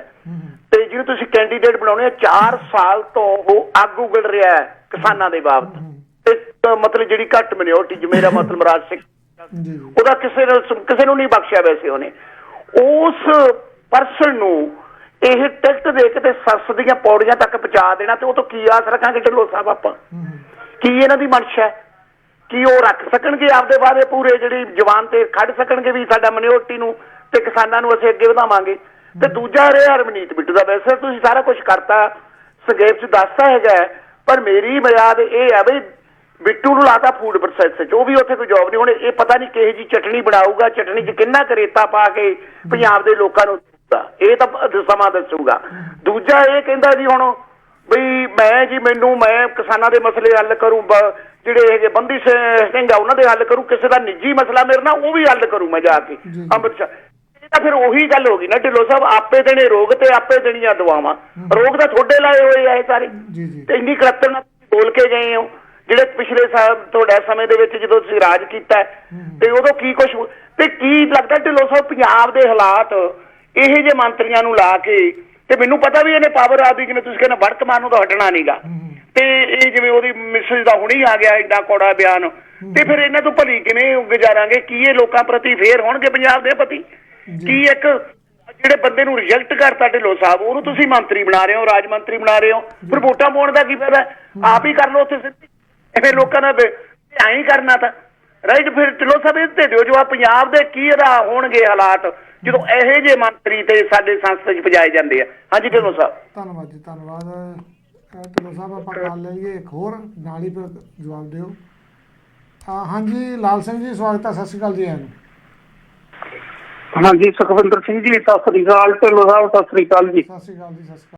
ਤੇ ਜਿਹਨੂੰ ਤੁਸੀਂ ਕੈਂਡੀਡੇਟ ਬਣਾਉਣੇ ਆ 4 ਸਾਲ ਤੋਂ ਉਹ ਅੱਗ ਉਗਲ ਰਿਹਾ ਹੈ ਕਿਸਾਨਾਂ ਦੇ ਬਾਬਤ। ਤੇ ਮਤਲਬ ਜਿਹੜੀ ਘੱਟ ਮਿਨੋਰਟੀ ਮੇਰਾ ਮਤਲਬ ਰਾਜ ਸਿੰਘ ਉਹਦਾ ਕਿਸੇ ਨੂੰ ਕਿਸੇ ਨੂੰ ਨਹੀਂ ਬਖਸ਼ਿਆ ਵੈਸੇ ਉਹਨੇ। ਉਸ ਪਰਸਨ ਨੂੰ ਇਹ ਟਿਕਟ ਦੇ ਕੇ ਤੇ ਸੱਸ ਦੀਆਂ ਪੌੜੀਆਂ ਤੱਕ ਪਹੁੰਚਾ ਦੇਣਾ ਤੇ ਉਹ ਤੋਂ ਕੀ ਆਸ ਰੱਖਾਂਗੇ ਢਿੱਲੋਂ ਸਾਹਿਬ ਆਪਾਂ? ਕੀ ਇਹਨਾਂ ਦੀ ਮਨਸ਼ਾ ਹੈ? ਕੀ ਉਹ ਰੱਖ ਸਕਣਗੇ ਆਪਦੇ ਬਾਰੇ ਪੂਰੇ? ਜਿਹੜੀ ਜਵਾਨ ਤੇ ਖੜ ਸਕਣਗੇ ਵੀ ਸਾਡਾ ਮਿਨੋਰਟੀ ਨੂੰ ਤੇ ਕਿਸਾਨਾਂ ਨੂੰ ਅਸੀਂ ਅੱਗੇ ਵਧਾਵਾਂਗੇ। ਤੇ ਦੂਜਾ ਰਿਹਾ ਹਰਮਨੀਤ ਬਿੱਟੂ ਦਾ। ਵੈਸੇ ਤੁਸੀਂ ਸਾਰਾ ਕੁਝ ਕਰਤਾ ਸੰਖੇਪ ਚ ਦੱਸਤਾ ਹੈਗਾ ਪਰ ਮੇਰੀ ਮਰਿਆਦ ਇਹ ਹੈ ਬਈ ਬਿੱਟੂ ਨੂੰ ਲਾਤਾ ਫੂਡ ਪ੍ਰੋਸੈਸ ਚ। ਉਹ ਵੀ ਉੱਥੇ ਕੋਈ ਜੌਬ ਨਹੀਂ। ਹੁਣ ਇਹ ਪਤਾ ਨਹੀਂ ਕਿਹੇ ਜੀ ਚਟਣੀ ਬਣਾਊਗਾ ਚਟਣੀ ਚ ਕਿੰਨਾ ਕਰੇਤਾ ਪਾ ਕੇ ਪੰਜਾਬ ਦੇ ਲੋਕਾਂ ਨੂੰ। ਇਹ ਤਾਂ ਸਮਾਂ ਦੱਸੂਗਾ। ਦੂਜਾ ਇਹ ਕਹਿੰਦਾ ਜੀ ਹੁਣ ਬਈ ਮੈਂ ਜੀ ਮੈਨੂੰ ਮੈਂ ਕਿਸਾਨਾਂ ਦੇ ਮਸਲੇ ਹੱਲ ਕਰੂੰ ਜਿਹੜੇ ਇਹ ਜੇ ਬੰਦੀ ਸਿੰਘ ਆ ਉਹਨਾਂ ਦੇ ਹੱਲ ਕਰੂੰ ਕਿਸੇ ਦਾ ਨਿੱਜੀ ਮਸਲਾ ਮੇਰੇ ਨਾਲ ਉਹ ਵੀ ਹੱਲ ਕਰੂੰ ਮੈਂ ਜਾ ਕੇ। ਅੰਮ੍ਰਿਤਸਰ। ਇਹ ਤਾਂ ਫਿਰ ਉਹੀ ਗੱਲ ਹੋ ਗਈ ਨਾ ਢਿੱਲੋਂ ਸਾਹਿਬ ਆਪੇ ਦੇਣੇ ਰੋਗ ਤੇ ਆਪੇ ਦੇਣੀਆਂ ਦਵਾਵਾਂ ਰੋਗ ਤਾਂ ਤੁਹਾਡੇ ਲਾਏ ਹੋਏ ਆ ਇਹ ਸਾਰੇ। ਤੇ ਇੰਨੀ ਕਰਤਨ ਨਾਲ ਬੋਲ ਕੇ ਗਏ ਹੋ ਜਿਹੜੇ ਪਿਛਲੇ ਸਾਲ ਤੁਹਾਡੇ ਸਮੇਂ ਦੇ ਵਿੱਚ ਜਦੋਂ ਤੁਸੀਂ ਰਾਜ ਕੀਤਾ ਤੇ ਉਦੋਂ ਕੀ ਕੁਝ ਤੇ ਕੀ ਲੱਗਦਾ ਢਿੱਲੋਂ ਸਾਹਿਬ ਪੰਜਾਬ ਦੇ ਹਾਲਾਤ ਇਹੋ ਜਿਹੇ ਮੰਤਰੀਆਂ ਨੂੰ ਲਾ ਕੇ ਤੇ ਮੈਨੂੰ ਪਤਾ ਵੀ ਇਹਨੇ ਪਾਵਰ ਆਦੀ ਜਿਵੇਂ ਤੁਸੀਂ ਕਹਿੰਦੇ ਵਰਤਮਾਨ ਨੂੰ ਤਾਂ ਹਟਣਾ ਨਹੀਂਗਾ। ਤੇ ਇਹ ਜਿਵੇਂ ਉਹਦੀ ਮਿਸਿਸ ਦਾ ਹੁਣੀ ਆ ਗਿਆ ਏਡਾ ਕੋੜਾ ਬਿਆਨ। ਤੇ ਫਿਰ ਇਹਨਾਂ ਤੋਂ ਭਲੀ ਕਿਵੇਂ ਗੁਜ਼ਾਰਾਂਗੇ? ਕੀ ਇਹ ਲੋਕਾਂ ਪ੍ਰਤੀ ਫੇਰ ਹੋਣਗੇ ਪੰਜਾਬ ਦੇ ਪ੍ਰਤੀ ਕੀ ਇੱਕ ਜਿਹੜੇ ਬੰਦੇ ਨੂੰ ਰਿਜੈਕਟ ਕਰਤਾ ਢਿੱਲੋਂ ਸਾਹਿਬ ਉਹਨੂੰ ਤੁਸੀਂ ਮੰਤਰੀ ਬਣਾ ਰਹੇ ਹੋ ਰਾਜ ਮੰਤਰੀ ਬਣਾ ਰਹੇ ਹੋ? ਫਿਰ ਵੋਟਾਂ ਪਾਉਣ ਦਾ ਕੀ ਫਾਇਦਾ? ਆਪ ਹੀ ਕਰ ਲਓ ਉੱਥੇ ਸਿੱਧੀ। ਐਵੇਂ ਲੋਕਾਂ ਦਾ ਐਂ ਹੀ ਕਰਨਾ ਤਾਂ। ਰਾਈਟ ਫਿਰ ਢਿੱਲੋਂ ਸਾਹਿਬ ਇਹ ਤੇ ਦਿਓ ਜਵਾਬ ਪੰਜਾਬ ਦੇ ਕੀ ਇਹਦਾ ਹੋਣਗੇ ਹਾਲਾਤ? ਜਦੋਂ ਇਹੋ ਜਿਹੇ ਮੰਤਰੀ ਤੇ ਸਾਡੇ ਸੰਸਦ ਚ ਪਜਾਏ ਜਾਂਦੇ ਆ। ਹਾਂਜੀ ਢਿੱਲੋਂ ਸਾਹਿਬ। ਧੰਨਵਾਦ ਜੀ ਧੰਨਵਾਦ। ਢਿੱਲੋਂ ਸਾਹਿਬ ਆਪਾਂ ਕਾਲ ਲਈਏ ਇੱਕ ਹੋਰ ਨਾਲ ਹੀ ਫਿਰ ਜਵਾਬ ਦਿਓ। ਹਾਂ ਹਾਂਜੀ ਲਾਲ ਸਿੰਘ ਜੀ ਸਵਾਗਤ ਹੈ ਸਤਿ ਸ਼੍ਰੀ ਅਕਾਲ ਜੀ ਆਇਆਂ ਨੂੰ। ਹਾਂਜੀ ਸੁਖਵਿੰਦਰ ਸਿੰਘ ਜੀ ਸਤਿ ਸ੍ਰੀ ਅਕਾਲ ਢਿੱਲੋਂ ਸਾਹਿਬ ਸਤਿ ਸ੍ਰੀ ਅਕਾਲ ਜੀ। ਸਤਿ ਸ਼੍ਰੀ ਅਕਾਲ ਜੀ ਸਤਿ ਸ਼੍ਰੀ ਅਕਾਲ।